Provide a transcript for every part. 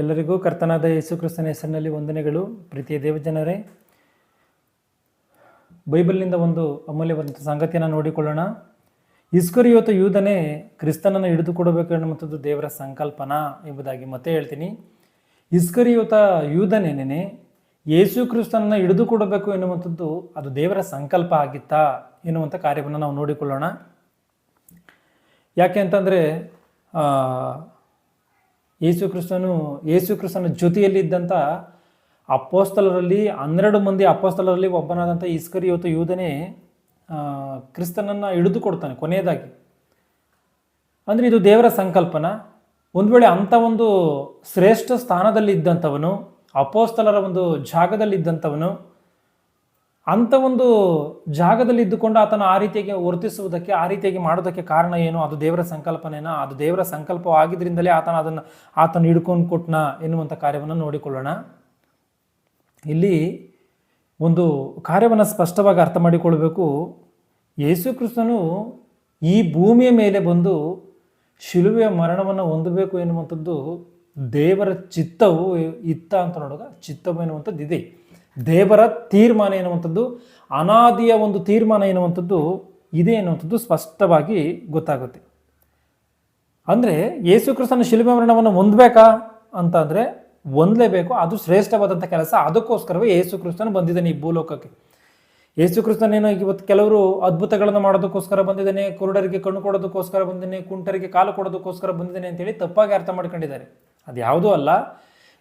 ಎಲ್ಲರಿಗೂ ಕರ್ತನಾದ ಯೇಸು ಕ್ರಿಸ್ತನ ಹೆಸರಿನಲ್ಲಿ ವಂದನೆಗಳು. ಪ್ರೀತಿಯ ದೇವಜನರೇ, ಬೈಬಲ್ನಿಂದ ಒಂದು ಅಮೂಲ್ಯವಾದಂಥ ಸಂಗತಿಯನ್ನು ನೋಡಿಕೊಳ್ಳೋಣ. ಇಸ್ಕರಿಯೋತ ಯೂಧನೇ ಕ್ರಿಸ್ತನನ್ನು ಹಿಡಿದುಕೊಡಬೇಕೆನ್ನುವಂಥದ್ದು ದೇವರ ಸಂಕಲ್ಪನಾ ಎಂಬುದಾಗಿ ಮತ್ತೆ ಹೇಳ್ತೀನಿ. ಇಸ್ಕರಿಯೋತ ಯೂಧನೇನೇನೆ ಯೇಸು ಕ್ರಿಸ್ತನನ್ನು ಹಿಡಿದುಕೊಡಬೇಕು ಎನ್ನುವಂಥದ್ದು ಅದು ದೇವರ ಸಂಕಲ್ಪ ಆಗಿತ್ತಾ ಎನ್ನುವಂಥ ಕಾರ್ಯವನ್ನು ನಾವು ನೋಡಿಕೊಳ್ಳೋಣ. ಯಾಕೆ ಅಂತಂದರೆ ಯೇಸು ಕ್ರಿಸ್ತನು, ಯೇಸು ಕ್ರಿಸ್ತನ ಜೊತೆಯಲ್ಲಿದ್ದಂಥ ಅಪ್ಪೋಸ್ತಲರಲ್ಲಿ ಹನ್ನೆರಡು ಮಂದಿ ಅಪ್ಪೋಸ್ತಲರಲ್ಲಿ ಒಬ್ಬನಾದಂಥ ಇಸ್ಕರಿಯೋತ ಯೂದನೇ ಕ್ರಿಸ್ತನನ್ನು ಹಿಡಿದು ಕೊಡ್ತಾನೆ ಕೊನೆಯದಾಗಿ. ಅಂದರೆ ಇದು ದೇವರ ಸಂಕಲ್ಪನ? ಒಂದು ವೇಳೆ ಅಂಥ ಒಂದು ಶ್ರೇಷ್ಠ ಸ್ಥಾನದಲ್ಲಿ ಇದ್ದಂಥವನು ಅಪೋಸ್ತಲರ ಒಂದು ಜಾಗದಲ್ಲಿ ಇದ್ದಂಥವನು ಅಂಥ ಒಂದು ಜಾಗದಲ್ಲಿ ಇದ್ದುಕೊಂಡು ಆತನ ಆ ರೀತಿಯಾಗಿ ವರ್ತಿಸುವುದಕ್ಕೆ, ಆ ರೀತಿಯಾಗಿ ಮಾಡೋದಕ್ಕೆ ಕಾರಣ ಏನು? ಅದು ದೇವರ ಸಂಕಲ್ಪನೇನಾ? ಅದು ದೇವರ ಸಂಕಲ್ಪವಾಗಿದ್ದರಿಂದಲೇ ಆತನ ಅದನ್ನು, ಆತನ ಹಿಡ್ಕೊಂಡು ಕೊಟ್ಟನ ಎನ್ನುವಂಥ ಕಾರ್ಯವನ್ನು ನೋಡಿಕೊಳ್ಳೋಣ. ಇಲ್ಲಿ ಒಂದು ಕಾರ್ಯವನ್ನು ಸ್ಪಷ್ಟವಾಗಿ ಅರ್ಥ ಮಾಡಿಕೊಳ್ಬೇಕು. ಯೇಸು ಕ್ರಿಸ್ತನು ಈ ಭೂಮಿಯ ಮೇಲೆ ಬಂದು ಶಿಲುವೆಯ ಮರಣವನ್ನು ಹೊಂದಬೇಕು ಎನ್ನುವಂಥದ್ದು ದೇವರ ಚಿತ್ತವು ಇತ್ತ ಅಂತ ನೋಡುವಾಗ ಚಿತ್ತವು ಎನ್ನುವಂಥದ್ದು ಇದೆ ದೇವರ ತೀರ್ಮಾನ ಎನ್ನುವಂಥದ್ದು, ಅನಾದಿಯ ಒಂದು ತೀರ್ಮಾನ ಎನ್ನುವಂಥದ್ದು ಇದೆ ಎನ್ನುವಂಥದ್ದು ಸ್ಪಷ್ಟವಾಗಿ ಗೊತ್ತಾಗುತ್ತೆ. ಅಂದರೆ ಯೇಸುಕ್ರಿಸ್ತನ ಶಿಲುಬೆ ಮರಣವನ್ನು ಹೊಂದಬೇಕಾ ಅಂತಂದರೆ ಹೊಂದಲೇಬೇಕು, ಅದು ಶ್ರೇಷ್ಠವಾದಂಥ ಕೆಲಸ. ಅದಕ್ಕೋಸ್ಕರವೇ ಯೇಸು ಕ್ರಿಸ್ತನು ಬಂದಿದ್ದಾನೆ ಈ ಭೂಲೋಕಕ್ಕೆ. ಯೇಸು ಕ್ರಿಸ್ತನೇನು ಇವತ್ತು ಕೆಲವರು ಅದ್ಭುತಗಳನ್ನು ಮಾಡೋದಕ್ಕೋಸ್ಕರ ಬಂದಿದ್ದಾನೆ, ಕುರುಡರಿಗೆ ಕಣ್ಣು ಕೊಡೋದಕ್ಕೋಸ್ಕರ ಬಂದಿದ್ದಾನೆ, ಕುಂಟರಿಗೆ ಕಾಲು ಕೊಡೋದಕ್ಕೋಸ್ಕರ ಬಂದಿದ್ದಾನೆ ಅಂತೇಳಿ ತಪ್ಪಾಗಿ ಅರ್ಥ ಮಾಡ್ಕೊಂಡಿದ್ದಾರೆ. ಅದು ಯಾವುದೂ ಅಲ್ಲ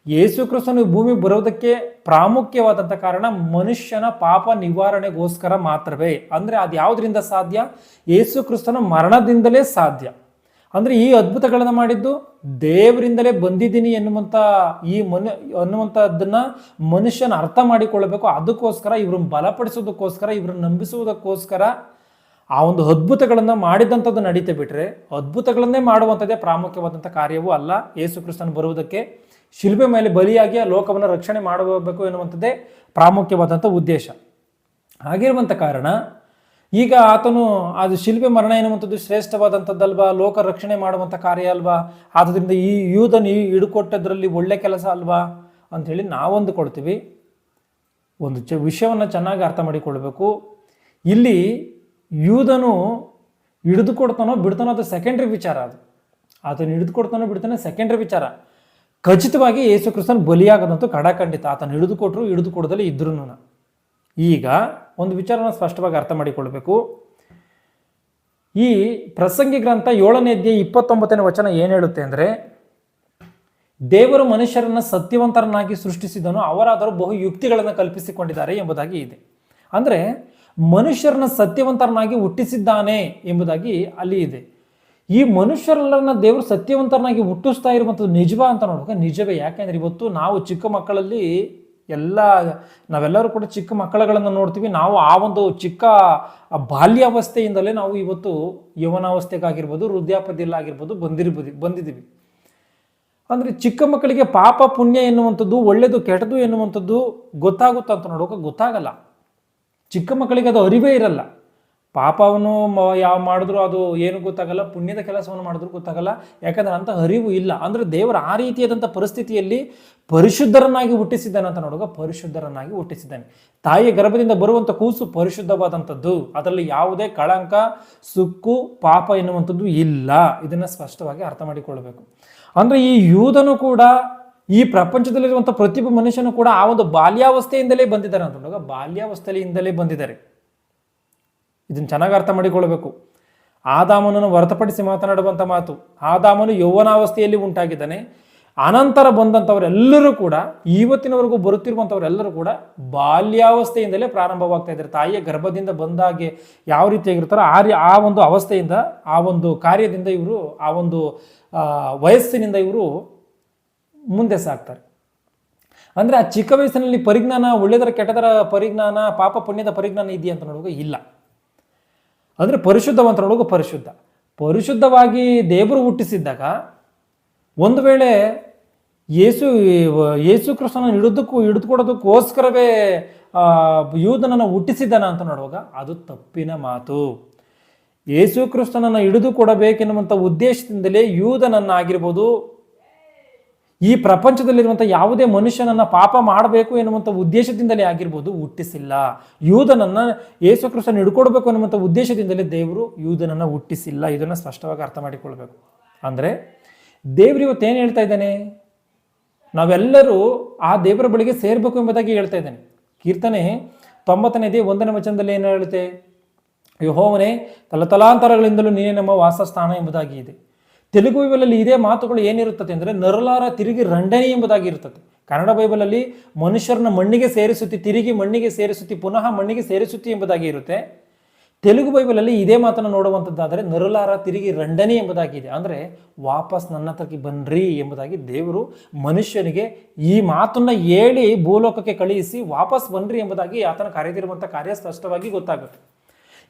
ಯೇಸು ಕ್ರಿಸ್ತನು ಭೂಮಿ ಬರೋದಕ್ಕೆ ಪ್ರಾಮುಖ್ಯವಾದಂಥ ಕಾರಣ ಮನುಷ್ಯನ ಪಾಪ ನಿವಾರಣೆಗೋಸ್ಕರ ಮಾತ್ರವೇ. ಅಂದರೆ ಅದು ಯಾವುದರಿಂದ ಸಾಧ್ಯ? ಯೇಸು ಕ್ರಿಸ್ತನ ಮರಣದಿಂದಲೇ ಸಾಧ್ಯ. ಅಂದರೆ ಈ ಅದ್ಭುತಗಳನ್ನು ಮಾಡಿದ್ದು ದೇವರಿಂದಲೇ ಬಂದಿದ್ದೀನಿ ಎನ್ನುವಂಥ ಈ ಮನು ಅನ್ನುವಂಥದ್ದನ್ನ ಮನುಷ್ಯನ ಅರ್ಥ ಮಾಡಿಕೊಳ್ಳಬೇಕು. ಅದಕ್ಕೋಸ್ಕರ ಇವ್ರನ್ನ ಬಲಪಡಿಸೋದಕ್ಕೋಸ್ಕರ, ಇವ್ರನ್ನ ನಂಬಿಸುವುದಕ್ಕೋಸ್ಕರ ಆ ಒಂದು ಅದ್ಭುತಗಳನ್ನು ಮಾಡಿದಂಥದ್ದು ನಡೀತೆ ಬಿಟ್ಟರೆ ಅದ್ಭುತಗಳನ್ನೇ ಮಾಡುವಂಥದ್ದೇ ಪ್ರಾಮುಖ್ಯವಾದಂಥ ಕಾರ್ಯವೂ ಅಲ್ಲ. ಯೇಸು ಕ್ರಿಸ್ತನ್ ಬರುವುದಕ್ಕೆ ಶಿಲ್ಪೆ ಮೇಲೆ ಬಲಿಯಾಗಿ ಆ ಲೋಕವನ್ನು ರಕ್ಷಣೆ ಮಾಡಬೇಕು ಎನ್ನುವಂಥದ್ದೇ ಪ್ರಾಮುಖ್ಯವಾದಂಥ ಉದ್ದೇಶ. ಆಗಿರುವಂಥ ಕಾರಣ, ಈಗ ಆತನು ಅದು ಶಿಲ್ಪಿ ಮರಣ ಎನ್ನುವಂಥದ್ದು ಶ್ರೇಷ್ಠವಾದಂಥದ್ದಲ್ವಾ? ಲೋಕ ರಕ್ಷಣೆ ಮಾಡುವಂಥ ಕಾರ್ಯ ಅಲ್ವಾ? ಆದ್ದರಿಂದ ಈ ಯೂದನ್ ಈ ಹಿಡುಕೊಟ್ಟದ್ರಲ್ಲಿ ಒಳ್ಳೆ ಕೆಲಸ ಅಲ್ವಾ? ಅಂಥೇಳಿ ನಾವೊಂದು ಕೊಡ್ತೀವಿ. ಒಂದು ಚ ವಿಷಯವನ್ನು ಚೆನ್ನಾಗಿ ಅರ್ಥ ಮಾಡಿಕೊಳ್ಬೇಕು. ಇಲ್ಲಿ ಯೂದನು ಹಿಡಿದುಕೊಡ್ತಾನೋ ಬಿಡ್ತಾನೋ ಅದು ಸೆಕೆಂಡ್ರಿ ವಿಚಾರ ಅದು. ಆತನು ಹಿಡಿದುಕೊಡ್ತಾನೋ ಬಿಡ್ತಾನೋ ಸೆಕೆಂಡ್ರಿ ವಿಚಾರ. ಖಚಿತವಾಗಿ ಯೇಸು ಕ್ರಿಸ್ತನ್ ಬಲಿಯಾಗದಂತೂ ಕಡಖಂಡಿತ ಆತನು ಹಿಡಿದುಕೊಟ್ರು ಹಿಡಿದು ಕೊಡದಲ್ಲಿ ಇದ್ರೂ ಈಗ ಒಂದು ವಿಚಾರನ ಸ್ಪಷ್ಟವಾಗಿ ಅರ್ಥ ಮಾಡಿಕೊಳ್ಬೇಕು. ಈ ಪ್ರಸಂಗಿ ಗ್ರಂಥ ಏಳನೇ ಅಧ್ಯಾಯ ಇಪ್ಪತ್ತೊಂಬತ್ತನೇ ವಚನ ಏನು ಹೇಳುತ್ತೆ ಅಂದರೆ, ದೇವರು ಮನುಷ್ಯರನ್ನು ಸತ್ಯವಂತರನ್ನಾಗಿ ಸೃಷ್ಟಿಸಿದನು, ಅವರಾದರೂ ಬಹು ಯುಕ್ತಿಗಳನ್ನು ಕಲ್ಪಿಸಿಕೊಂಡಿದ್ದಾರೆ ಎಂಬುದಾಗಿ ಇದೆ. ಅಂದರೆ ಮನುಷ್ಯರನ್ನ ಸತ್ಯವಂತರನ್ನಾಗಿ ಹುಟ್ಟಿಸಿದ್ದಾನೆ ಎಂಬುದಾಗಿ ಅಲ್ಲಿ ಇದೆ. ಈ ಮನುಷ್ಯರೆಲ್ಲರನ್ನ ದೇವರು ಸತ್ಯವಂತರನ್ನಾಗಿ ಹುಟ್ಟಿಸ್ತಾ ಇರುವಂಥದ್ದು ನಿಜವ ಅಂತ ನೋಡುವಾಗ ನಿಜವೇ. ಯಾಕೆಂದ್ರೆ ಇವತ್ತು ನಾವು ಚಿಕ್ಕ ಮಕ್ಕಳಲ್ಲಿ ಎಲ್ಲ, ನಾವೆಲ್ಲರೂ ಕೂಡ ಚಿಕ್ಕ ಮಕ್ಕಳುಗಳನ್ನು ನೋಡ್ತೀವಿ. ನಾವು ಆ ಒಂದು ಚಿಕ್ಕ ಬಾಲ್ಯಾವಸ್ಥೆಯಿಂದಲೇ ನಾವು ಇವತ್ತು ಯವನಾವಸ್ಥೆಗಾಗಿರ್ಬೋದು ವೃದ್ಧಾಪದಿಯಲ್ಲಾಗಿರ್ಬೋದು ಬಂದಿರ್ಬೋದು, ಬಂದಿದ್ದೀವಿ. ಅಂದರೆ ಚಿಕ್ಕ ಮಕ್ಕಳಿಗೆ ಪಾಪ ಪುಣ್ಯ ಎನ್ನುವಂಥದ್ದು ಒಳ್ಳೆಯದು ಕೆಟ್ಟದು ಎನ್ನುವಂಥದ್ದು ಗೊತ್ತಾಗುತ್ತಾ ಅಂತ ನೋಡುವಾಗ ಗೊತ್ತಾಗಲ್ಲ. ಚಿಕ್ಕ ಮಕ್ಕಳಿಗೆ ಅದು ಅರಿವೇ ಇರಲ್ಲ. ಪಾಪವನ್ನು ಯಾವ ಮಾಡಿದ್ರು ಅದು ಏನು ಗೊತ್ತಾಗಲ್ಲ, ಪುಣ್ಯದ ಕೆಲಸವನ್ನು ಮಾಡಿದ್ರು ಗೊತ್ತಾಗಲ್ಲ. ಯಾಕಂದ್ರೆ ಅಂಥ ಅರಿವು ಇಲ್ಲ. ಅಂದ್ರೆ ದೇವರು ಆ ರೀತಿಯಾದಂಥ ಪರಿಸ್ಥಿತಿಯಲ್ಲಿ ಪರಿಶುದ್ಧರನ್ನಾಗಿ ಹುಟ್ಟಿಸಿದ್ದಾನೆ ಅಂತ ನೋಡುವಾಗ ಪರಿಶುದ್ಧರನ್ನಾಗಿ ಹುಟ್ಟಿಸಿದ್ದಾನೆ. ತಾಯಿಯ ಗರ್ಭದಿಂದ ಬರುವಂಥ ಕೂಸು ಪರಿಶುದ್ಧವಾದಂಥದ್ದು. ಅದರಲ್ಲಿ ಯಾವುದೇ ಕಳಂಕ, ಸುಕ್ಕು, ಪಾಪ ಎನ್ನುವಂಥದ್ದು ಇಲ್ಲ. ಇದನ್ನು ಸ್ಪಷ್ಟವಾಗಿ ಅರ್ಥ ಮಾಡಿಕೊಳ್ಳಬೇಕು. ಅಂದರೆ ಈ ಯೂದನು ಕೂಡ, ಈ ಪ್ರಪಂಚದಲ್ಲಿರುವಂಥ ಪ್ರತಿಯೊಬ್ಬ ಮನುಷ್ಯನು ಕೂಡ ಆ ಒಂದು ಬಾಲ್ಯಾವಸ್ಥೆಯಿಂದಲೇ ಬಂದಿದ್ದಾರೆ ಅಂತ ನೋಡುವಾಗ ಬಾಲ್ಯಾವಸ್ಥೆಯಿಂದಲೇ ಬಂದಿದ್ದಾರೆ. ಇದನ್ನು ಚೆನ್ನಾಗಿ ಅರ್ಥ ಮಾಡಿಕೊಳ್ಳಬೇಕು. ಆದಾಮನನ್ನು ಹೊರತುಪಡಿಸಿ ಮಾತನಾಡುವಂಥ ಮಾತು, ಆದಾಮನು ಯೌವನಾವಸ್ಥೆಯಲ್ಲಿ ಉಂಟಾಗಿದ್ದಾನೆ. ಅನಂತರ ಬಂದಂಥವರೆಲ್ಲರೂ ಕೂಡ ಇವತ್ತಿನವರೆಗೂ ಬರುತ್ತಿರುವಂಥವರೆಲ್ಲರೂ ಕೂಡ ಬಾಲ್ಯಾವಸ್ಥೆಯಿಂದಲೇ ಪ್ರಾರಂಭವಾಗ್ತಾ ಇದ್ದಾರೆ. ತಾಯಿಯ ಗರ್ಭದಿಂದ ಬಂದಾಗೆ ಯಾವ ರೀತಿಯಾಗಿರ್ತಾರೋ ಆ ರೀ, ಆ ಒಂದು ಅವಸ್ಥೆಯಿಂದ, ಆ ಒಂದು ಕಾರ್ಯದಿಂದ ಇವರು, ಆ ಒಂದು ವಯಸ್ಸಿನಿಂದ ಇವರು ಮುಂದೆ ಸಾಕ್ತಾರೆ ಅಂದರೆ ಆ ಚಿಕ್ಕ ವಯಸ್ಸಿನಲ್ಲಿ ಪರಿಜ್ಞಾನ ಒಳ್ಳೆಯದರ ಕೆಟ್ಟದರ ಪರಿಜ್ಞಾನ, ಪಾಪ ಪುಣ್ಯದ ಪರಿಜ್ಞಾನ ಇದೆಯಾ ಅಂತ ನೋಡುವಾಗ ಇಲ್ಲ. ಅಂದರೆ ಪರಿಶುದ್ಧವಂತರೊಳಗೂ ಪರಿಶುದ್ಧ. ಪರಿಶುದ್ಧವಾಗಿ ದೇವರು ಹುಟ್ಟಿಸಿದ್ದಾಗ ಒಂದು ವೇಳೆ ಯೇಸು ಯೇಸು ಕೃಷ್ಣನ ಹಿಡಿದಕ್ಕೂ ಹಿಡಿದುಕೊಡೋದಕ್ಕೋಸ್ಕರವೇ ಯೂದನನ್ನು ಹುಟ್ಟಿಸಿದ್ದಾನ ಅಂತ ನೋಡುವಾಗ ಅದು ತಪ್ಪಿನ ಮಾತು. ಯೇಸು ಕೃಷ್ಣನನ್ನು ಹಿಡಿದು ಕೊಡಬೇಕೆನ್ನುವಂಥ ಉದ್ದೇಶದಿಂದಲೇ ಯೂದನನ್ನಾಗಿರ್ಬೋದು ಈ ಪ್ರಪಂಚದಲ್ಲಿರುವಂಥ ಯಾವುದೇ ಮನುಷ್ಯನನ್ನು ಪಾಪ ಮಾಡಬೇಕು ಎನ್ನುವಂಥ ಉದ್ದೇಶದಿಂದಲೇ ಆಗಿರ್ಬೋದು, ಹುಟ್ಟಿಸಿಲ್ಲ. ಯೂಧನನ್ನು ಯೇಸು ಕ್ರಿಸ್ತನ ಹಿಡ್ಕೊಡ್ಬೇಕು ಅನ್ನುವಂಥ ಉದ್ದೇಶದಿಂದಲೇ ದೇವರು ಯೂಧನನ್ನು ಹುಟ್ಟಿಸಿಲ್ಲ. ಇದನ್ನು ಸ್ಪಷ್ಟವಾಗಿ ಅರ್ಥ ಮಾಡಿಕೊಳ್ಬೇಕು. ಅಂದರೆ ದೇವರು ಇವತ್ತು ಏನು ಹೇಳ್ತಾ ಇದ್ದಾನೆ? ನಾವೆಲ್ಲರೂ ಆ ದೇವರ ಬಳಿಗೆ ಸೇರಬೇಕು ಎಂಬುದಾಗಿ ಹೇಳ್ತಾ ಇದ್ದಾನೆ. ಕೀರ್ತನೆ ತೊಂಬತ್ತನೇದೇ ಒಂದನೇ ವಚನದಲ್ಲಿ ಏನು ಹೇಳುತ್ತೆ? ಯಹೋವನೇ, ತಲತಲಾಂತರಗಳಿಂದಲೂ ನೀನೇ ನಮ್ಮ ವಾಸಸ್ಥಾನ ಎಂಬುದಾಗಿ ಇದೆ. ತೆಲುಗು ಬೈಬಲಲ್ಲಿ ಇದೇ ಮಾತುಗಳು ಏನಿರುತ್ತದೆ ಅಂದರೆ ನರಲಾರ ತಿರುಗಿ ರಂಡನೆ ಎಂಬುದಾಗಿ ಇರುತ್ತದೆ. ಕನ್ನಡ ಬೈಬಲಲ್ಲಿ ಮನುಷ್ಯರನ್ನ ಮಣ್ಣಿಗೆ ಸೇರಿಸುತ್ತಿ ತಿರುಗಿ ಮಣ್ಣಿಗೆ ಸೇರಿಸುತ್ತಿ ಪುನಃ ಮಣ್ಣಿಗೆ ಸೇರಿಸುತ್ತಿ ಎಂಬುದಾಗಿ ಇರುತ್ತೆ. ತೆಲುಗು ಬೈಬಲಲ್ಲಿ ಇದೇ ಮಾತನ್ನು ನೋಡುವಂಥದ್ದಾದರೆ ನರಲಾರ ತಿರುಗಿ ರಂಡನೆ ಎಂಬುದಾಗಿದೆ ಅಂದರೆ ವಾಪಸ್ ನನ್ನ ಹತ್ರಕ್ಕೆ ಬನ್ರಿ ಎಂಬುದಾಗಿ ದೇವರು ಮನುಷ್ಯನಿಗೆ ಈ ಮಾತನ್ನು ಹೇಳಿ ಭೂಲೋಕಕ್ಕೆ ಕಳುಹಿಸಿ ವಾಪಸ್ ಬನ್ರಿ ಎಂಬುದಾಗಿ ಆತನ ಕರೆದಿರುವಂಥ ಕಾರ್ಯ ಸ್ಪಷ್ಟವಾಗಿ ಗೊತ್ತಾಗುತ್ತೆ.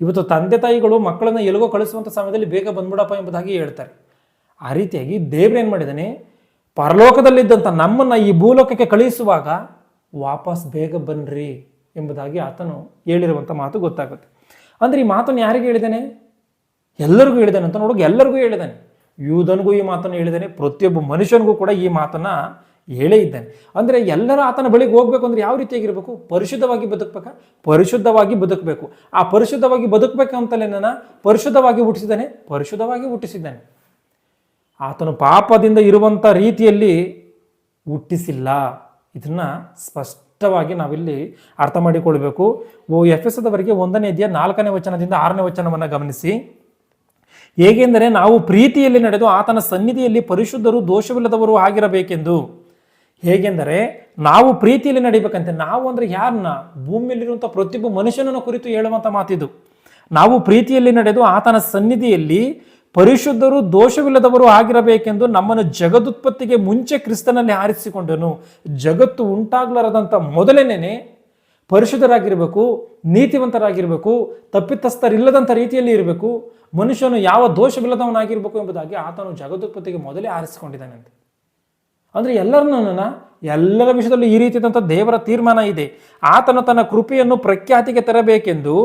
ಇವತ್ತು ತಂದೆ ತಾಯಿಗಳು ಮಕ್ಕಳನ್ನು ಎಲ್ಲಿಗೋ ಕಳಿಸುವಂಥ ಸಮಯದಲ್ಲಿ ಬೇಗ ಬಂದ್ಬಿಡಪ್ಪ ಎಂಬುದಾಗಿ ಹೇಳ್ತಾರೆ. ಆ ರೀತಿಯಾಗಿ ದೇವ್ರು ಏನು ಮಾಡಿದ್ದಾನೆ ಪರಲೋಕದಲ್ಲಿದ್ದಂಥ ನಮ್ಮನ್ನು ಈ ಭೂಲೋಕಕ್ಕೆ ಕಳಿಸುವಾಗ ವಾಪಸ್ ಬೇಗ ಬನ್ರಿ ಎಂಬುದಾಗಿ ಆತನು ಹೇಳಿರುವಂಥ ಮಾತು ಗೊತ್ತಾಗುತ್ತೆ. ಅಂದರೆ ಈ ಮಾತನ್ನು ಯಾರಿಗೆ ಹೇಳಿದ್ದಾನೆ ಎಲ್ಲರಿಗೂ ಹೇಳಿದಾನೆ ಅಂತ ನೋಡೋಕೆ ಎಲ್ಲರಿಗೂ ಹೇಳಿದಾನೆ. ಯೂದನಿಗೂ ಈ ಮಾತನ್ನು ಹೇಳಿದ್ದಾನೆ ಪ್ರತಿಯೊಬ್ಬ ಮನುಷ್ಯನಿಗೂ ಕೂಡ ಈ ಮಾತನ್ನು ಹೇಳೇ ಇದ್ದಾನೆ. ಅಂದರೆ ಎಲ್ಲರೂ ಆತನ ಬಳಿಗೆ ಹೋಗ್ಬೇಕು ಅಂದ್ರೆ ಯಾವ ರೀತಿಯಾಗಿರಬೇಕು? ಪರಿಶುದ್ಧವಾಗಿ ಬದುಕಬೇಕಾ? ಪರಿಶುದ್ಧವಾಗಿ ಬದುಕಬೇಕು. ಆ ಪರಿಶುದ್ಧವಾಗಿ ಬದುಕಬೇಕಂತಲೇ ನನ್ನ ಪರಿಶುದ್ಧವಾಗಿ ಹುಟ್ಟಿಸಿದ್ದಾನೆ? ಪರಿಶುದ್ಧವಾಗಿ ಹುಟ್ಟಿಸಿದ್ದಾನೆ. ಆತನು ಪಾಪದಿಂದ ಇರುವಂಥ ರೀತಿಯಲ್ಲಿ ಹುಟ್ಟಿಸಿಲ್ಲ. ಇದನ್ನು ಸ್ಪಷ್ಟವಾಗಿ ನಾವಿಲ್ಲಿ ಅರ್ಥ ಮಾಡಿಕೊಳ್ಬೇಕು. ಓ ಎಫ್ ಎಸ್ ಅದವರಿಗೆ ಒಂದನೇ ಅಧ್ಯಾಯ ನಾಲ್ಕನೇ ವಚನದಿಂದ ಆರನೇ ವಚನವನ್ನು ಗಮನಿಸಿ. ಹೇಗೆಂದರೆ ನಾವು ಪ್ರೀತಿಯಲ್ಲಿ ನಡೆದು ಆತನ ಸನ್ನಿಧಿಯಲ್ಲಿ ಪರಿಶುದ್ಧರು ದೋಷವಿಲ್ಲದವರು ಆಗಿರಬೇಕೆಂದು. ಹೇಗೆಂದರೆ ನಾವು ಪ್ರೀತಿಯಲ್ಲಿ ನಡಿಬೇಕಂತೆ. ನಾವು ಅಂದರೆ ಯಾರನ್ನ? ಭೂಮಿಯಲ್ಲಿರುವಂಥ ಪ್ರತಿಯೊಬ್ಬ ಮನುಷ್ಯನನ್ನು ಕುರಿತು ಹೇಳುವಂಥ ಮಾತಿದು. ನಾವು ಪ್ರೀತಿಯಲ್ಲಿ ನಡೆದು ಆತನ ಸನ್ನಿಧಿಯಲ್ಲಿ ಪರಿಶುದ್ಧರು ದೋಷವಿಲ್ಲದವರು ಆಗಿರಬೇಕೆಂದು ನಮ್ಮನ್ನು ಜಗದುತ್ಪತ್ತಿಗೆ ಮುಂಚೆ ಕ್ರಿಸ್ತನಲ್ಲಿ ಆರಿಸಿಕೊಂಡನು. ಜಗತ್ತು ಉಂಟಾಗ್ಲಾರದಂಥ ಮೊದಲನೇನೆ ಪರಿಶುದ್ಧರಾಗಿರಬೇಕು, ನೀತಿವಂತರಾಗಿರಬೇಕು, ತಪ್ಪಿತಸ್ಥರಿಲ್ಲದಂಥ ರೀತಿಯಲ್ಲಿ ಇರಬೇಕು, ಮನುಷ್ಯನು ಯಾವ ದೋಷವಿಲ್ಲದವನಾಗಿರಬೇಕು ಎಂಬುದಾಗಿ ಆತನು ಜಗದುತ್ಪತ್ತಿಗೆ ಮೊದಲೇ ಆರಿಸಿಕೊಂಡಿದ್ದಾನಂತೆ. ಅಂದರೆ ಎಲ್ಲರನ್ನ ಎಲ್ಲರ ವಿಷಯದಲ್ಲಿ ಈ ರೀತಿಯಾದಂಥ ದೇವರ ತೀರ್ಮಾನ ಇದೆ. ಆತನು ತನ್ನ ಕೃಪೆಯನ್ನು ಪ್ರಖ್ಯಾತಿಗೆ ತರಬೇಕೆಂದು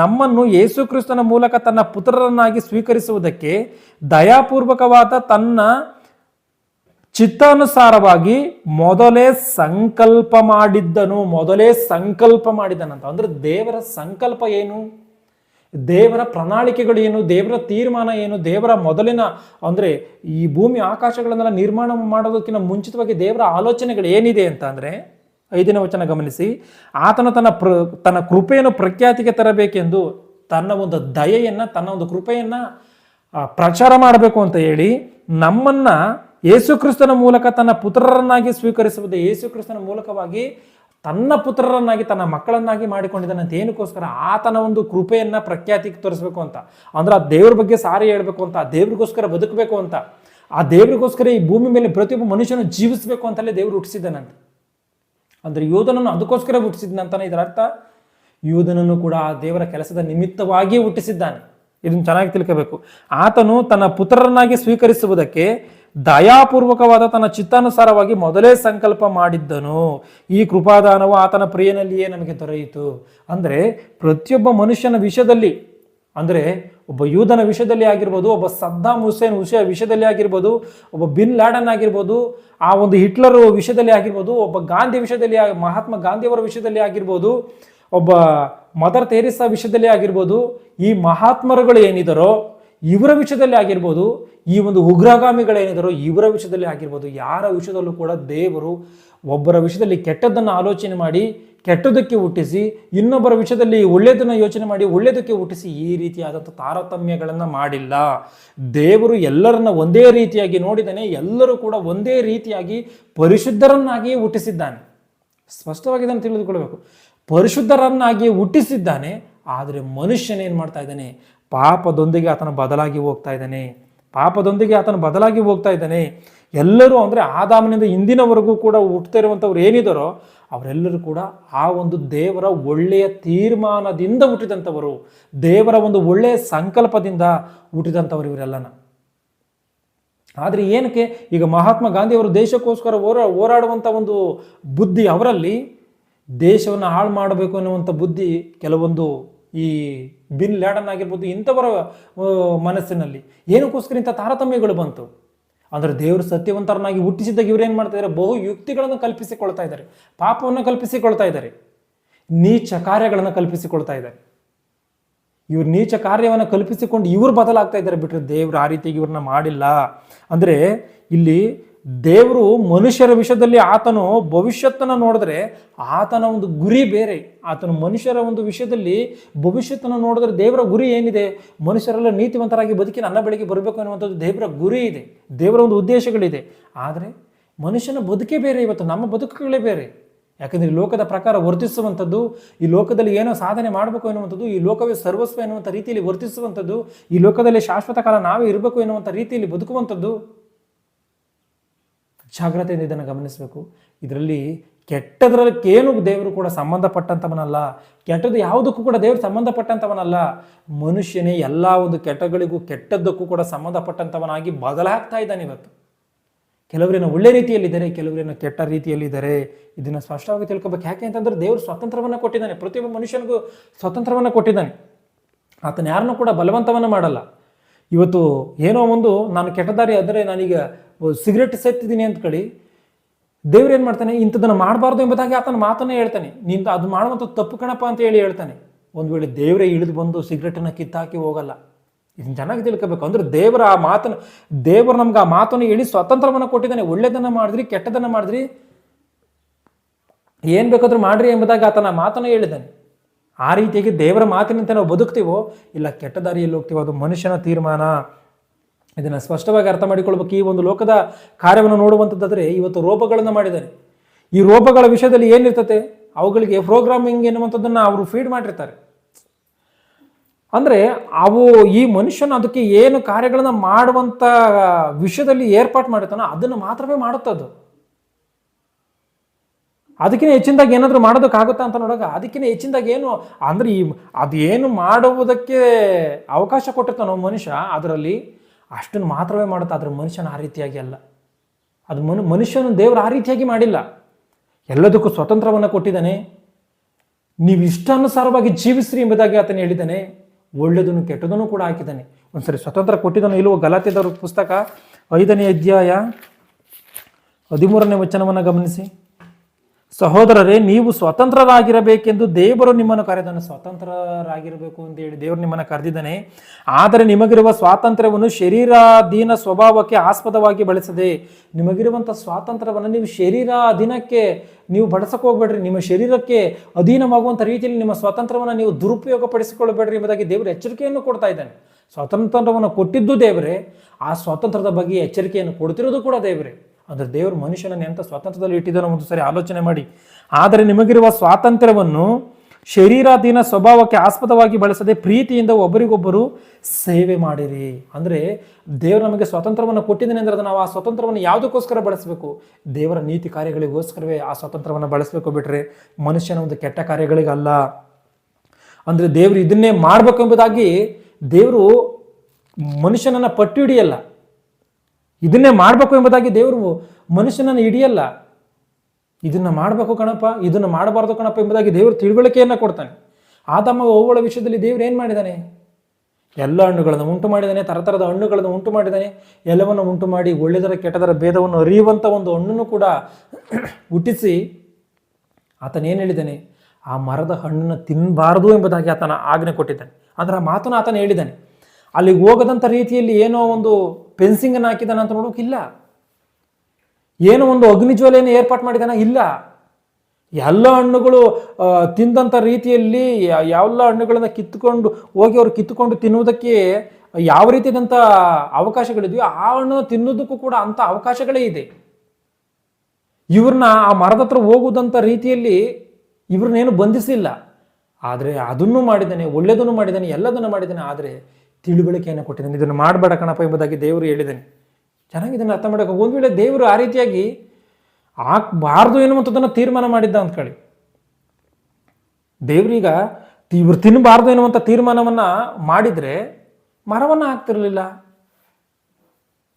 ನಮ್ಮನ್ನು ಯೇಸು ಕ್ರಿಸ್ತನ ಮೂಲಕ ತನ್ನ ಪುತ್ರರನ್ನಾಗಿ ಸ್ವೀಕರಿಸುವುದಕ್ಕೆ ದಯಾಪೂರ್ವಕವಾದ ತನ್ನ ಚಿತ್ತಾನುಸಾರವಾಗಿ ಮೊದಲೇ ಸಂಕಲ್ಪ ಮಾಡಿದ್ದನು, ಮೊದಲೇ ಸಂಕಲ್ಪ ಮಾಡಿದನಂತ. ಅಂದರೆ ದೇವರ ಸಂಕಲ್ಪ ಏನು? ದೇವರ ಪ್ರಣಾಳಿಕೆಗಳು ಏನು, ದೇವರ ತೀರ್ಮಾನ ಏನು, ದೇವರ ಮೊದಲಿನ ಅಂದರೆ ಈ ಭೂಮಿ ಆಕಾಶಗಳನ್ನೆಲ್ಲ ನಿರ್ಮಾಣ ಮಾಡೋದಕ್ಕಿಂತ ಮುಂಚಿತವಾಗಿ ದೇವರ ಆಲೋಚನೆಗಳು ಏನಿದೆ ಅಂತ ಅಂದರೆ ಐದನೇ ವಚನ ಗಮನಿಸಿ, ಆತನು ತನ್ನ ಪ್ರ, ತನ್ನ ಕೃಪೆಯನ್ನು ಪ್ರಖ್ಯಾತಿಗೆ ತರಬೇಕೆಂದು ತನ್ನ ಒಂದು ದಯೆಯನ್ನು, ತನ್ನ ಒಂದು ಕೃಪೆಯನ್ನು ಪ್ರಚಾರ ಮಾಡಬೇಕು ಅಂತ ಹೇಳಿ ನಮ್ಮನ್ನು ಯೇಸುಕ್ರಿಸ್ತನ ಮೂಲಕ ತನ್ನ ಪುತ್ರರನ್ನಾಗಿ ಸ್ವೀಕರಿಸುವುದು ಯೇಸುಕ್ರಿಸ್ತನ ಮೂಲಕವಾಗಿ ತನ್ನ ಪುತ್ರರನ್ನಾಗಿ, ತನ್ನ ಮಕ್ಕಳನ್ನಾಗಿ ಮಾಡಿಕೊಂಡಿದ್ದಾನೆ ಅಂತ ಏನಕ್ಕೋಸ್ಕರ ಆತನ ಒಂದು ಕೃಪೆಯನ್ನ ಪ್ರಖ್ಯಾತಿಗೆ ತೋರಿಸ್ಬೇಕು ಅಂತ. ಅಂದ್ರೆ ಆ ದೇವ್ರ ಬಗ್ಗೆ ಸಾರಿ ಹೇಳಬೇಕು ಅಂತ, ಆ ದೇವ್ರಿಗೋಸ್ಕರ ಬದುಕಬೇಕು ಅಂತ. ಆ ದೇವ್ರಿಗೋಸ್ಕರ ಈ ಭೂಮಿ ಮೇಲೆ ಪ್ರತಿಯೊಬ್ಬ ಮನುಷ್ಯನು ಜೀವಿಸಬೇಕು ಅಂತಲೇ ದೇವ್ರು ಹುಟ್ಟಿಸಿದ್ದಾನಂತೆ. ಅಂದ್ರೆ ಯೋಧನನ್ನು ಅದಕ್ಕೋಸ್ಕರ ಹುಟ್ಟಿಸಿದ್ನಂತಾನೆ ಇದರ ಅರ್ಥ? ಯೋಧನನ್ನು ಕೂಡ ಆ ದೇವರ ಕೆಲಸದ ನಿಮಿತ್ತವಾಗಿ ಹುಟ್ಟಿಸಿದ್ದಾನೆ. ಇದನ್ನು ಚೆನ್ನಾಗಿ ತಿಳ್ಕೋಬೇಕು. ಆತನು ತನ್ನ ಪುತ್ರರನ್ನಾಗಿ ಸ್ವೀಕರಿಸುವುದಕ್ಕೆ ದಯಾಪೂರ್ವಕವಾದ ತನ್ನ ಚಿತ್ತಾನುಸಾರವಾಗಿ ಮೊದಲೇ ಸಂಕಲ್ಪ ಮಾಡಿದ್ದನು. ಈ ಕೃಪಾದಾನವು ಆತನ ಪ್ರಿಯನಲ್ಲಿಯೇ ನಮಗೆ ದೊರೆಯಿತು. ಅಂದರೆ ಪ್ರತಿಯೊಬ್ಬ ಮನುಷ್ಯನ ವಿಷಯದಲ್ಲಿ ಅಂದರೆ ಒಬ್ಬ ಯೂದನ ವಿಷಯದಲ್ಲಿ ಆಗಿರ್ಬೋದು, ಒಬ್ಬ ಸದ್ದಾಮ್ ಹುಸೇನ್ ವಿಷಯ ವಿಷಯದಲ್ಲಿ ಆಗಿರ್ಬೋದು, ಒಬ್ಬ ಬಿನ್ ಲ್ಯಾಡನ್ ಆಗಿರ್ಬೋದು, ಆ ಒಂದು ಹಿಟ್ಲರ್ ವಿಷಯದಲ್ಲಿ ಆಗಿರ್ಬೋದು, ಒಬ್ಬ ಗಾಂಧಿ ವಿಷಯದಲ್ಲಿ ಮಹಾತ್ಮ ಗಾಂಧಿಯವರ ವಿಷಯದಲ್ಲಿ ಆಗಿರ್ಬೋದು, ಒಬ್ಬ ಮದರ್ ತೆರೇಸಾ ವಿಷಯದಲ್ಲಿ ಆಗಿರ್ಬೋದು, ಈ ಮಹಾತ್ಮರುಗಳು ಏನಿದರೋ ಇವರ ವಿಷಯದಲ್ಲಿ ಆಗಿರ್ಬೋದು, ಈ ಒಂದು ಉಗ್ರಗಾಮಿಗಳೇನಿದರೋ ಇವರ ವಿಷಯದಲ್ಲಿ ಆಗಿರ್ಬೋದು, ಯಾರ ವಿಷಯದಲ್ಲೂ ಕೂಡ ದೇವರು ಒಬ್ಬರ ವಿಷಯದಲ್ಲಿ ಕೆಟ್ಟದ್ದನ್ನು ಆಲೋಚನೆ ಮಾಡಿ ಕೆಟ್ಟದಕ್ಕೆ ಹುಟ್ಟಿಸಿ, ಇನ್ನೊಬ್ಬರ ವಿಷಯದಲ್ಲಿ ಒಳ್ಳೆಯದನ್ನು ಯೋಚನೆ ಮಾಡಿ, ಒಳ್ಳೆಯದಕ್ಕೆ ಹುಟ್ಟಿಸಿ ಈ ರೀತಿಯಾದಂಥ ತಾರತಮ್ಯಗಳನ್ನು ಮಾಡಿಲ್ಲ. ದೇವರು ಎಲ್ಲರನ್ನ ಒಂದೇ ರೀತಿಯಾಗಿ ನೋಡಿದ್ದಾನೆ ಎಲ್ಲರೂ ಕೂಡ ಒಂದೇ ರೀತಿಯಾಗಿ ಪರಿಶುದ್ಧರನ್ನಾಗಿ ಹುಟ್ಟಿಸಿದ್ದಾನೆ. ಸ್ಪಷ್ಟವಾಗಿ ಇದನ್ನು ತಿಳಿದುಕೊಳ್ಬೇಕು. ಪರಿಶುದ್ಧರನ್ನಾಗಿ ಹುಟ್ಟಿಸಿದ್ದಾನೆ, ಆದರೆ ಮನುಷ್ಯನೇನು ಮಾಡ್ತಾ ಇದ್ದಾನೆ? ಪಾಪದೊಂದಿಗೆ ಆತನ ಬದಲಾಗಿ ಹೋಗ್ತಾ ಇದ್ದಾನೆ. ಪಾಪದೊಂದಿಗೆ ಆತನ ಬದಲಾಗಿ ಹೋಗ್ತಾ ಇದ್ದಾನೆ. ಎಲ್ಲರೂ ಅಂದರೆ ಆದಾಮನಿಂದ ಇಂದಿನವರೆಗೂ ಕೂಡ ಹುಟ್ಟುತ್ತಾ ಇರುವಂಥವ್ರು ಏನಿದಾರೋ ಅವರೆಲ್ಲರೂ ಕೂಡ ಆ ಒಂದು ದೇವರ ಒಳ್ಳೆಯ ತೀರ್ಮಾನದಿಂದ ಹುಟ್ಟಿದಂಥವರು, ದೇವರ ಒಂದು ಒಳ್ಳೆಯ ಸಂಕಲ್ಪದಿಂದ ಹುಟ್ಟಿದಂಥವ್ರು ಇವರೆಲ್ಲನ. ಆದರೆ ಏನಕ್ಕೆ ಈಗ ಮಹಾತ್ಮ ಗಾಂಧಿಯವರು ದೇಶಕ್ಕೋಸ್ಕರ ಹೋರಾ, ಹೋರಾಡುವಂಥ ಒಂದು ಬುದ್ಧಿ ಅವರಲ್ಲಿ ದೇಶವನ್ನು ಹಾಳು ಮಾಡಬೇಕು ಅನ್ನುವಂಥ ಬುದ್ಧಿ ಕೆಲವೊಂದು ಈ ಬಿನ್ ಲ್ಯಾಡನ್ ಆಗಿರ್ಬೋದು, ಇಂಥವರ ಮನಸ್ಸಿನಲ್ಲಿ ಏನಕ್ಕೋಸ್ಕರ ಇಂಥ ತಾರತಮ್ಯಗಳು ಬಂತು? ಅಂದರೆ ದೇವರು ಸತ್ಯವಂತರನ್ನಾಗಿ ಹುಟ್ಟಿಸಿದಾಗ ಇವ್ರು ಏನು ಮಾಡ್ತಾ ಇದ್ದಾರೆ ಬಹು ಯುಕ್ತಿಗಳನ್ನು ಕಲ್ಪಿಸಿಕೊಳ್ತಾ ಇದ್ದಾರೆ ಪಾಪವನ್ನು ಕಲ್ಪಿಸಿಕೊಳ್ತಾ ಇದ್ದಾರೆ ನೀಚ ಕಾರ್ಯಗಳನ್ನು ಕಲ್ಪಿಸಿಕೊಳ್ತಾ ಇದ್ದಾರೆ ಇವ್ರು ನೀಚ ಕಾರ್ಯವನ್ನು ಕಲ್ಪಿಸಿಕೊಂಡು ಇವರು ಬದಲಾಗ್ತಾ ಇದ್ದಾರೆ ಬಿಟ್ಟರೆ ದೇವರು ಆ ರೀತಿಯಾಗಿ ಇವ್ರನ್ನ ಮಾಡಿಲ್ಲ. ಅಂದರೆ ಇಲ್ಲಿ ದೇವರು ಮನುಷ್ಯರ ವಿಷಯದಲ್ಲಿ ಆತನು ಭವಿಷ್ಯತ್ತನ್ನು ನೋಡಿದ್ರೆ ಆತನ ಒಂದು ಗುರಿ ಬೇರೆ. ಆತನು ಮನುಷ್ಯರ ಒಂದು ವಿಷಯದಲ್ಲಿ ಭವಿಷ್ಯತ್ತನ್ನು ನೋಡಿದ್ರೆ ದೇವರ ಗುರಿ ಏನಿದೆ? ಮನುಷ್ಯರೆಲ್ಲ ನೀತಿವಂತರಾಗಿ ಬದುಕಿನ ಅನ್ನ ಬೆಳಗ್ಗೆ ಬರಬೇಕು ಅನ್ನುವಂಥದ್ದು ದೇವರ ಗುರಿ ಇದೆ. ದೇವರ ಒಂದು ಉದ್ದೇಶಗಳಿದೆ. ಆದರೆ ಮನುಷ್ಯನ ಬದುಕೇ ಬೇರೆ ಇವತ್ತು. ನಮ್ಮ ಬದುಕುಗಳೇ ಬೇರೆ. ಯಾಕಂದರೆ ಈ ಲೋಕದ ಪ್ರಕಾರ ವರ್ತಿಸುವಂಥದ್ದು, ಈ ಲೋಕದಲ್ಲಿ ಏನೋ ಸಾಧನೆ ಮಾಡಬೇಕು ಎನ್ನುವಂಥದ್ದು ಈ ಲೋಕವೇ ಸರ್ವಸ್ವ ಎನ್ನುವಂಥ ರೀತಿಯಲ್ಲಿ ವರ್ತಿಸುವಂಥದ್ದು, ಈ ಲೋಕದಲ್ಲಿ ಶಾಶ್ವತ ಕಾಲ ನಾವೇ ಇರಬೇಕು ಎನ್ನುವಂಥ ರೀತಿಯಲ್ಲಿ ಬದುಕುವಂಥದ್ದು ಜಾಗ್ರತೆಯಿಂದ ಇದನ್ನು ಗಮನಿಸಬೇಕು. ಇದರಲ್ಲಿ ಕೆಟ್ಟದ್ರಕ್ಕೇನು ದೇವರು ಕೂಡ ಸಂಬಂಧಪಟ್ಟಂಥವನಲ್ಲ ಕೆಟ್ಟದ್ದು ಯಾವುದಕ್ಕೂ ಕೂಡ ದೇವರು ಸಂಬಂಧಪಟ್ಟಂಥವನಲ್ಲ ಮನುಷ್ಯನೇ ಎಲ್ಲ ಒಂದು ಕೆಟ್ಟಗಳಿಗೂ ಕೆಟ್ಟದ್ದಕ್ಕೂ ಕೂಡ ಸಂಬಂಧಪಟ್ಟಂಥವನಾಗಿ ಬದಲಾಗ್ತಾ ಇದ್ದಾನೆ ಇವತ್ತು. ಕೆಲವರೇನೋ ಒಳ್ಳೆ ರೀತಿಯಲ್ಲಿದ್ದಾರೆ, ಕೆಲವರೇನೋ ಕೆಟ್ಟ ರೀತಿಯಲ್ಲಿದ್ದಾರೆ. ಇದನ್ನು ಸ್ಪಷ್ಟವಾಗಿ ತಿಳ್ಕೊಬೇಕು. ಯಾಕೆ ಅಂತಂದ್ರೆ ದೇವರು ಸ್ವಾತಂತ್ರ್ಯವನ್ನು ಕೊಟ್ಟಿದ್ದಾನೆ. ಪ್ರತಿಯೊಬ್ಬ ಮನುಷ್ಯನಿಗೂ ಸ್ವಾತಂತ್ರ್ಯವನ್ನು ಕೊಟ್ಟಿದ್ದಾನೆ. ಆತನ ಯಾರನ್ನೂ ಕೂಡ ಬಲವಂತವನ್ನು ಮಾಡಲ್ಲ. ಇವತ್ತು ಏನೋ ಒಂದು ನಾನು ಕೆಟ್ಟದಾರಿ ಆದರೆ ನಾನೀಗ ಸಿಗರೆಟ್ ಅಂತ ಕಳಿ ದೇವ್ರು ಏನು ಮಾಡ್ತಾನೆ ಇಂಥದನ್ನು ಮಾಡಬಾರ್ದು ಎಂಬುದಾಗಿ ಆತನ ಮಾತನ್ನೇ ಹೇಳ್ತಾನೆ. ನಿಂತ ಅದು ಮಾಡುವಂಥ ತಪ್ಪು ಕಣಪ್ಪ ಅಂತ ಹೇಳಿ ಹೇಳ್ತಾನೆ. ಒಂದು ವೇಳೆ ದೇವರೇ ಇಳಿದು ಬಂದು ಸಿಗರೆಟನ್ನು ಕಿತ್ತಾಕಿ ಹೋಗಲ್ಲ. ಇದನ್ನ ಚೆನ್ನಾಗಿ ತಿಳ್ಕೋಬೇಕು. ಅಂದ್ರೆ ದೇವರ ಆ ಮಾತನ್ನು, ದೇವರು ನಮ್ಗೆ ಆ ಮಾತನ್ನು ಹೇಳಿ ಸ್ವಾತಂತ್ರ್ಯವನ್ನು ಕೊಟ್ಟಿದ್ದಾನೆ. ಒಳ್ಳೆಯದನ್ನು ಮಾಡಿದ್ರಿ, ಕೆಟ್ಟದನ್ನು ಮಾಡಿದ್ರಿ, ಏನು ಬೇಕಾದ್ರೂ ಮಾಡ್ರಿ ಎಂಬುದಾಗಿ ಆತನ ಮಾತನ್ನು ಹೇಳಿದ್ದಾನೆ. ಆ ರೀತಿಯಾಗಿ ದೇವರ ಮಾತಿನಂತೆ ನಾವು ಬದುಕ್ತೀವೋ? ಇಲ್ಲ, ಕೆಟ್ಟ ದಾರಿಯಲ್ಲಿ ಹೋಗ್ತೀವೋ? ಅದು ಮನುಷ್ಯನ ತೀರ್ಮಾನ. ಇದನ್ನು ಸ್ಪಷ್ಟವಾಗಿ ಅರ್ಥ ಮಾಡಿಕೊಳ್ಬೇಕು. ಈ ಒಂದು ಲೋಕದ ಕಾರ್ಯವನ್ನು ನೋಡುವಂಥದ್ದಾದರೆ ಇವತ್ತು ರೋಪಗಳನ್ನು ಮಾಡಿದ್ದಾರೆ. ಈ ರೋಪಗಳ ವಿಷಯದಲ್ಲಿ ಏನಿರ್ತದೆ? ಅವುಗಳಿಗೆ ಪ್ರೋಗ್ರಾಮಿಂಗ್ ಎನ್ನುವಂಥದ್ದನ್ನು ಅವರು ಫೀಡ್ ಮಾಡಿರ್ತಾರೆ. ಅಂದರೆ ಅವು ಈ ಮನುಷ್ಯನ ಅದಕ್ಕೆ ಏನು ಕಾರ್ಯಗಳನ್ನು ಮಾಡುವಂಥ ವಿಷಯದಲ್ಲಿ ಏರ್ಪಾಟ್ ಮಾಡಿರ್ತಾನೋ ಅದನ್ನು ಮಾತ್ರವೇ ಮಾಡುತ್ತದು ಅದಕ್ಕಿಂತ ಹೆಚ್ಚಿನದಾಗಿ ಏನಾದರೂ ಮಾಡೋದಕ್ಕಾಗುತ್ತಾ ಅಂತ ನೋಡೋಕೆ ಅದಕ್ಕಿಂತ ಹೆಚ್ಚಿನದಾಗಿ ಏನು, ಅಂದರೆ ಈ ಅದೇನು ಮಾಡುವುದಕ್ಕೆ ಅವಕಾಶ ಕೊಟ್ಟಿರ್ತಾನೋ ಮನುಷ್ಯ, ಅದರಲ್ಲಿ ಅಷ್ಟನ್ನು ಮಾತ್ರವೇ ಮಾಡುತ್ತೆ, ಆದರೆ ಮನುಷ್ಯನ ಆ ರೀತಿಯಾಗಿ ಅಲ್ಲ. ಅದು ಮನು, ಮನುಷ್ಯನ ದೇವರು ಆ ರೀತಿಯಾಗಿ ಮಾಡಿಲ್ಲ. ಎಲ್ಲದಕ್ಕೂ ಸ್ವತಂತ್ರವನ್ನು ಕೊಟ್ಟಿದ್ದಾನೆ. ನೀವು ಇಷ್ಟಾನುಸಾರವಾಗಿ ಜೀವಿಸ್ರಿ ಎಂಬುದಾಗಿ ಆತನು ಹೇಳಿದ್ದಾನೆ. ಒಳ್ಳೆಯದನ್ನು ಕೆಟ್ಟದನ್ನು ಕೂಡ ಹಾಕಿದ್ದಾನೆ. ಒಂದ್ಸರಿ ಸ್ವತಂತ್ರ ಕೊಟ್ಟಿದ್ದನು. ಇಲ್ಲವೋ ಗಲಾತಿದವ್ರ ಪುಸ್ತಕ ಐದನೇ ಅಧ್ಯಾಯ ಹದಿಮೂರನೇ ವಚನವನ್ನು ಗಮನಿಸಿ. ಸಹೋದರರೇ, ನೀವು ಸ್ವತಂತ್ರರಾಗಿರಬೇಕೆಂದು ದೇವರು ನಿಮ್ಮನ್ನು ಕರೆದನು. ಸ್ವತಂತ್ರರಾಗಿರಬೇಕು ಅಂತ ಹೇಳಿ ದೇವರು ನಿಮ್ಮನ್ನು ಕರೆದಿದ್ದಾನೆ. ಆದರೆ ನಿಮಗಿರುವ ಸ್ವಾತಂತ್ರ್ಯವನ್ನು ಶರೀರಾಧೀನ ಸ್ವಭಾವಕ್ಕೆ ಆಸ್ಪದವಾಗಿ ಬಳಸದೆ, ನಿಮಗಿರುವಂಥ ಸ್ವಾತಂತ್ರ್ಯವನ್ನು ನೀವು ಶರೀರ ಅಧೀನಕ್ಕೆ ನೀವು ಬಳಸಕ್ಕೆ ಹೋಗ್ಬೇಡ್ರಿ. ನಿಮ್ಮ ಶರೀರಕ್ಕೆ ಅಧೀನವಾಗುವಂಥ ರೀತಿಯಲ್ಲಿ ನಿಮ್ಮ ಸ್ವಾತಂತ್ರ್ಯವನ್ನು ನೀವು ದುರುಪಯೋಗ ಪಡಿಸಿಕೊಳ್ಳಬೇಡ್ರಿ ಎಂಬುದಾಗಿ ದೇವರು ಎಚ್ಚರಿಕೆಯನ್ನು ಕೊಡ್ತಾ ಇದ್ದಾನೆ. ಸ್ವಾತಂತ್ರ್ಯವನ್ನು ಕೊಟ್ಟಿದ್ದು ದೇವರೇ, ಆ ಸ್ವಾತಂತ್ರ್ಯದ ಬಗ್ಗೆ ಎಚ್ಚರಿಕೆಯನ್ನು ಕೊಡ್ತಿರೋದು ಕೂಡ ದೇವರೇ. ಅಂದರೆ ದೇವರು ಮನುಷ್ಯನನ್ನು ಎಂಥ ಸ್ವಾತಂತ್ರ್ಯದಲ್ಲಿ ಇಟ್ಟಿದ್ದಾನೋ ಒಂದು ಸರಿ ಆಲೋಚನೆ ಮಾಡಿ. ಆದರೆ ನಿಮಗಿರುವ ಸ್ವಾತಂತ್ರ್ಯವನ್ನು ಶರೀರಾಧೀನ ಸ್ವಭಾವಕ್ಕೆ ಆಸ್ಪದವಾಗಿ ಬಳಸದೆ ಪ್ರೀತಿಯಿಂದ ಒಬ್ಬರಿಗೊಬ್ಬರು ಸೇವೆ ಮಾಡಿರಿ. ಅಂದರೆ ದೇವರು ನಮಗೆ ಸ್ವಾತಂತ್ರ್ಯವನ್ನು ಕೊಟ್ಟಿದ್ದೇನೆ ಅಂದರೆ ನಾವು ಆ ಸ್ವಾತಂತ್ರ್ಯವನ್ನು ಯಾವುದಕ್ಕೋಸ್ಕರ ಬಳಸಬೇಕು? ದೇವರ ನೀತಿ ಕಾರ್ಯಗಳಿಗೋಸ್ಕರವೇ ಆ ಸ್ವಾತಂತ್ರ್ಯವನ್ನು ಬಳಸಬೇಕು ಬಿಟ್ಟರೆ ಮನುಷ್ಯನ ಒಂದು ಕೆಟ್ಟ ಕಾರ್ಯಗಳಿಗಲ್ಲ. ಅಂದರೆ ದೇವರು ಇದನ್ನೇ ಮಾಡಬೇಕೆಂಬುದಾಗಿ ದೇವರು ಮನುಷ್ಯನನ್ನು ಪಟ್ಟು ಹಿಡಿಯಲ್ಲ. ಇದನ್ನೇ ಮಾಡಬೇಕು ಎಂಬುದಾಗಿ ದೇವರು ಮನುಷ್ಯನನ್ನು ಹಿಡಿಯಲ್ಲ. ಇದನ್ನು ಮಾಡಬೇಕು ಕಣಪ್ಪ, ಇದನ್ನು ಮಾಡಬಾರ್ದು ಕಣಪ್ಪ ಎಂಬುದಾಗಿ ದೇವರು ತಿಳುವಳಿಕೆಯನ್ನು ಕೊಡ್ತಾನೆ. ಆ ತಮ್ಮ ಓವಳ ವಿಷಯದಲ್ಲಿ ದೇವರು ಏನು ಮಾಡಿದ್ದಾನೆ ಎಲ್ಲ ಹಣ್ಣುಗಳನ್ನು ಉಂಟು ಮಾಡಿದ್ದಾನೆ ಥರಥರದ ಹಣ್ಣುಗಳನ್ನು ಉಂಟು ಮಾಡಿದ್ದಾನೆ ಎಲ್ಲವನ್ನು ಉಂಟು ಮಾಡಿ ಒಳ್ಳೆದರ ಕೆಟ್ಟದರ ಭೇದವನ್ನು ಅರಿಯುವಂಥ ಒಂದು ಹಣ್ಣನ್ನು ಕೂಡ ಹುಟ್ಟಿಸಿ ಆತನೇನು ಹೇಳಿದ್ದಾನೆ ಆ ಮರದ ಹಣ್ಣನ್ನು ತಿನ್ನಬಾರದು ಎಂಬುದಾಗಿ ಆತನ ಆಜ್ಞೆ ಕೊಟ್ಟಿದ್ದಾನೆ. ಅದರ ಮಾತನ್ನು ಆತನ ಹೇಳಿದ್ದಾನೆ ಅಲ್ಲಿಗೆ ಹೋಗದಂಥ ರೀತಿಯಲ್ಲಿ ಏನೋ ಒಂದು ಫೆನ್ಸಿಂಗನ್ನು ಹಾಕಿದಾನ ಅಂತ ನೋಡೋಕ್ಕಿಲ್ಲ ಏನೋ ಒಂದು ಅಗ್ನಿಜ್ವಾಲೆಯನ್ನು ಏರ್ಪಾಟ್ ಮಾಡಿದಾನ? ಇಲ್ಲ. ಎಲ್ಲ ಹಣ್ಣುಗಳು ಆ, ತಿಂದಂಥ ರೀತಿಯಲ್ಲಿ ಯಾವೆಲ್ಲ ಹಣ್ಣುಗಳನ್ನು ಕಿತ್ಕೊಂಡು ಹೋಗಿ ಅವರು ಕಿತ್ಕೊಂಡು ತಿನ್ನುವುದಕ್ಕೆ ಯಾವ ರೀತಿಯಾದಂಥ ಅವಕಾಶಗಳಿದೆಯೋ ಆ ಹಣ್ಣು ತಿನ್ನೋದಕ್ಕೂ ಕೂಡ ಅಂಥ ಅವಕಾಶಗಳೇ ಇದೆ. ಇವ್ರನ್ನ ಆ ಮರದ ಹತ್ರ ಹೋಗುವುದಂಥ ರೀತಿಯಲ್ಲಿ ಇವ್ರನ್ನೇನು ಬಂಧಿಸಿಲ್ಲ. ಆದರೆ ಅದನ್ನು ಮಾಡಿದ್ದಾನೆ ಒಳ್ಳೆಯದನ್ನು ಮಾಡಿದ್ದಾನೆ ಎಲ್ಲದನ್ನು ಮಾಡಿದ್ದಾನೆ ಆದರೆ ತಿಳುವಳಿಕೆಯನ್ನು ಕೊಟ್ಟಿದ್ದಾನೆ. ಇದನ್ನು ಮಾಡಬೇಡ ಕಣಪ್ಪ ಎಂಬುದಾಗಿ ದೇವರು ಹೇಳಿದ್ದಾನೆ. ಚೆನ್ನಾಗಿ ಇದನ್ನು ಅರ್ಥ ಮಾಡಬೇಕು ಒಂದು ವೇಳೆ ದೇವರು ಆ ರೀತಿಯಾಗಿ ಹಾಕ್ಬಾರ್ದು ಎನ್ನುವಂಥದ್ದನ್ನು ತೀರ್ಮಾನ ಮಾಡಿದ್ದ ಅಂದ್ಕೊಳ್ಳಿ ದೇವ್ರೀಗ ಇವ್ರು ತಿನ್ನಬಾರ್ದು ಎನ್ನುವಂಥ ತೀರ್ಮಾನವನ್ನು ಮಾಡಿದರೆ ಮರವನ್ನು ಹಾಕ್ತಿರಲಿಲ್ಲ.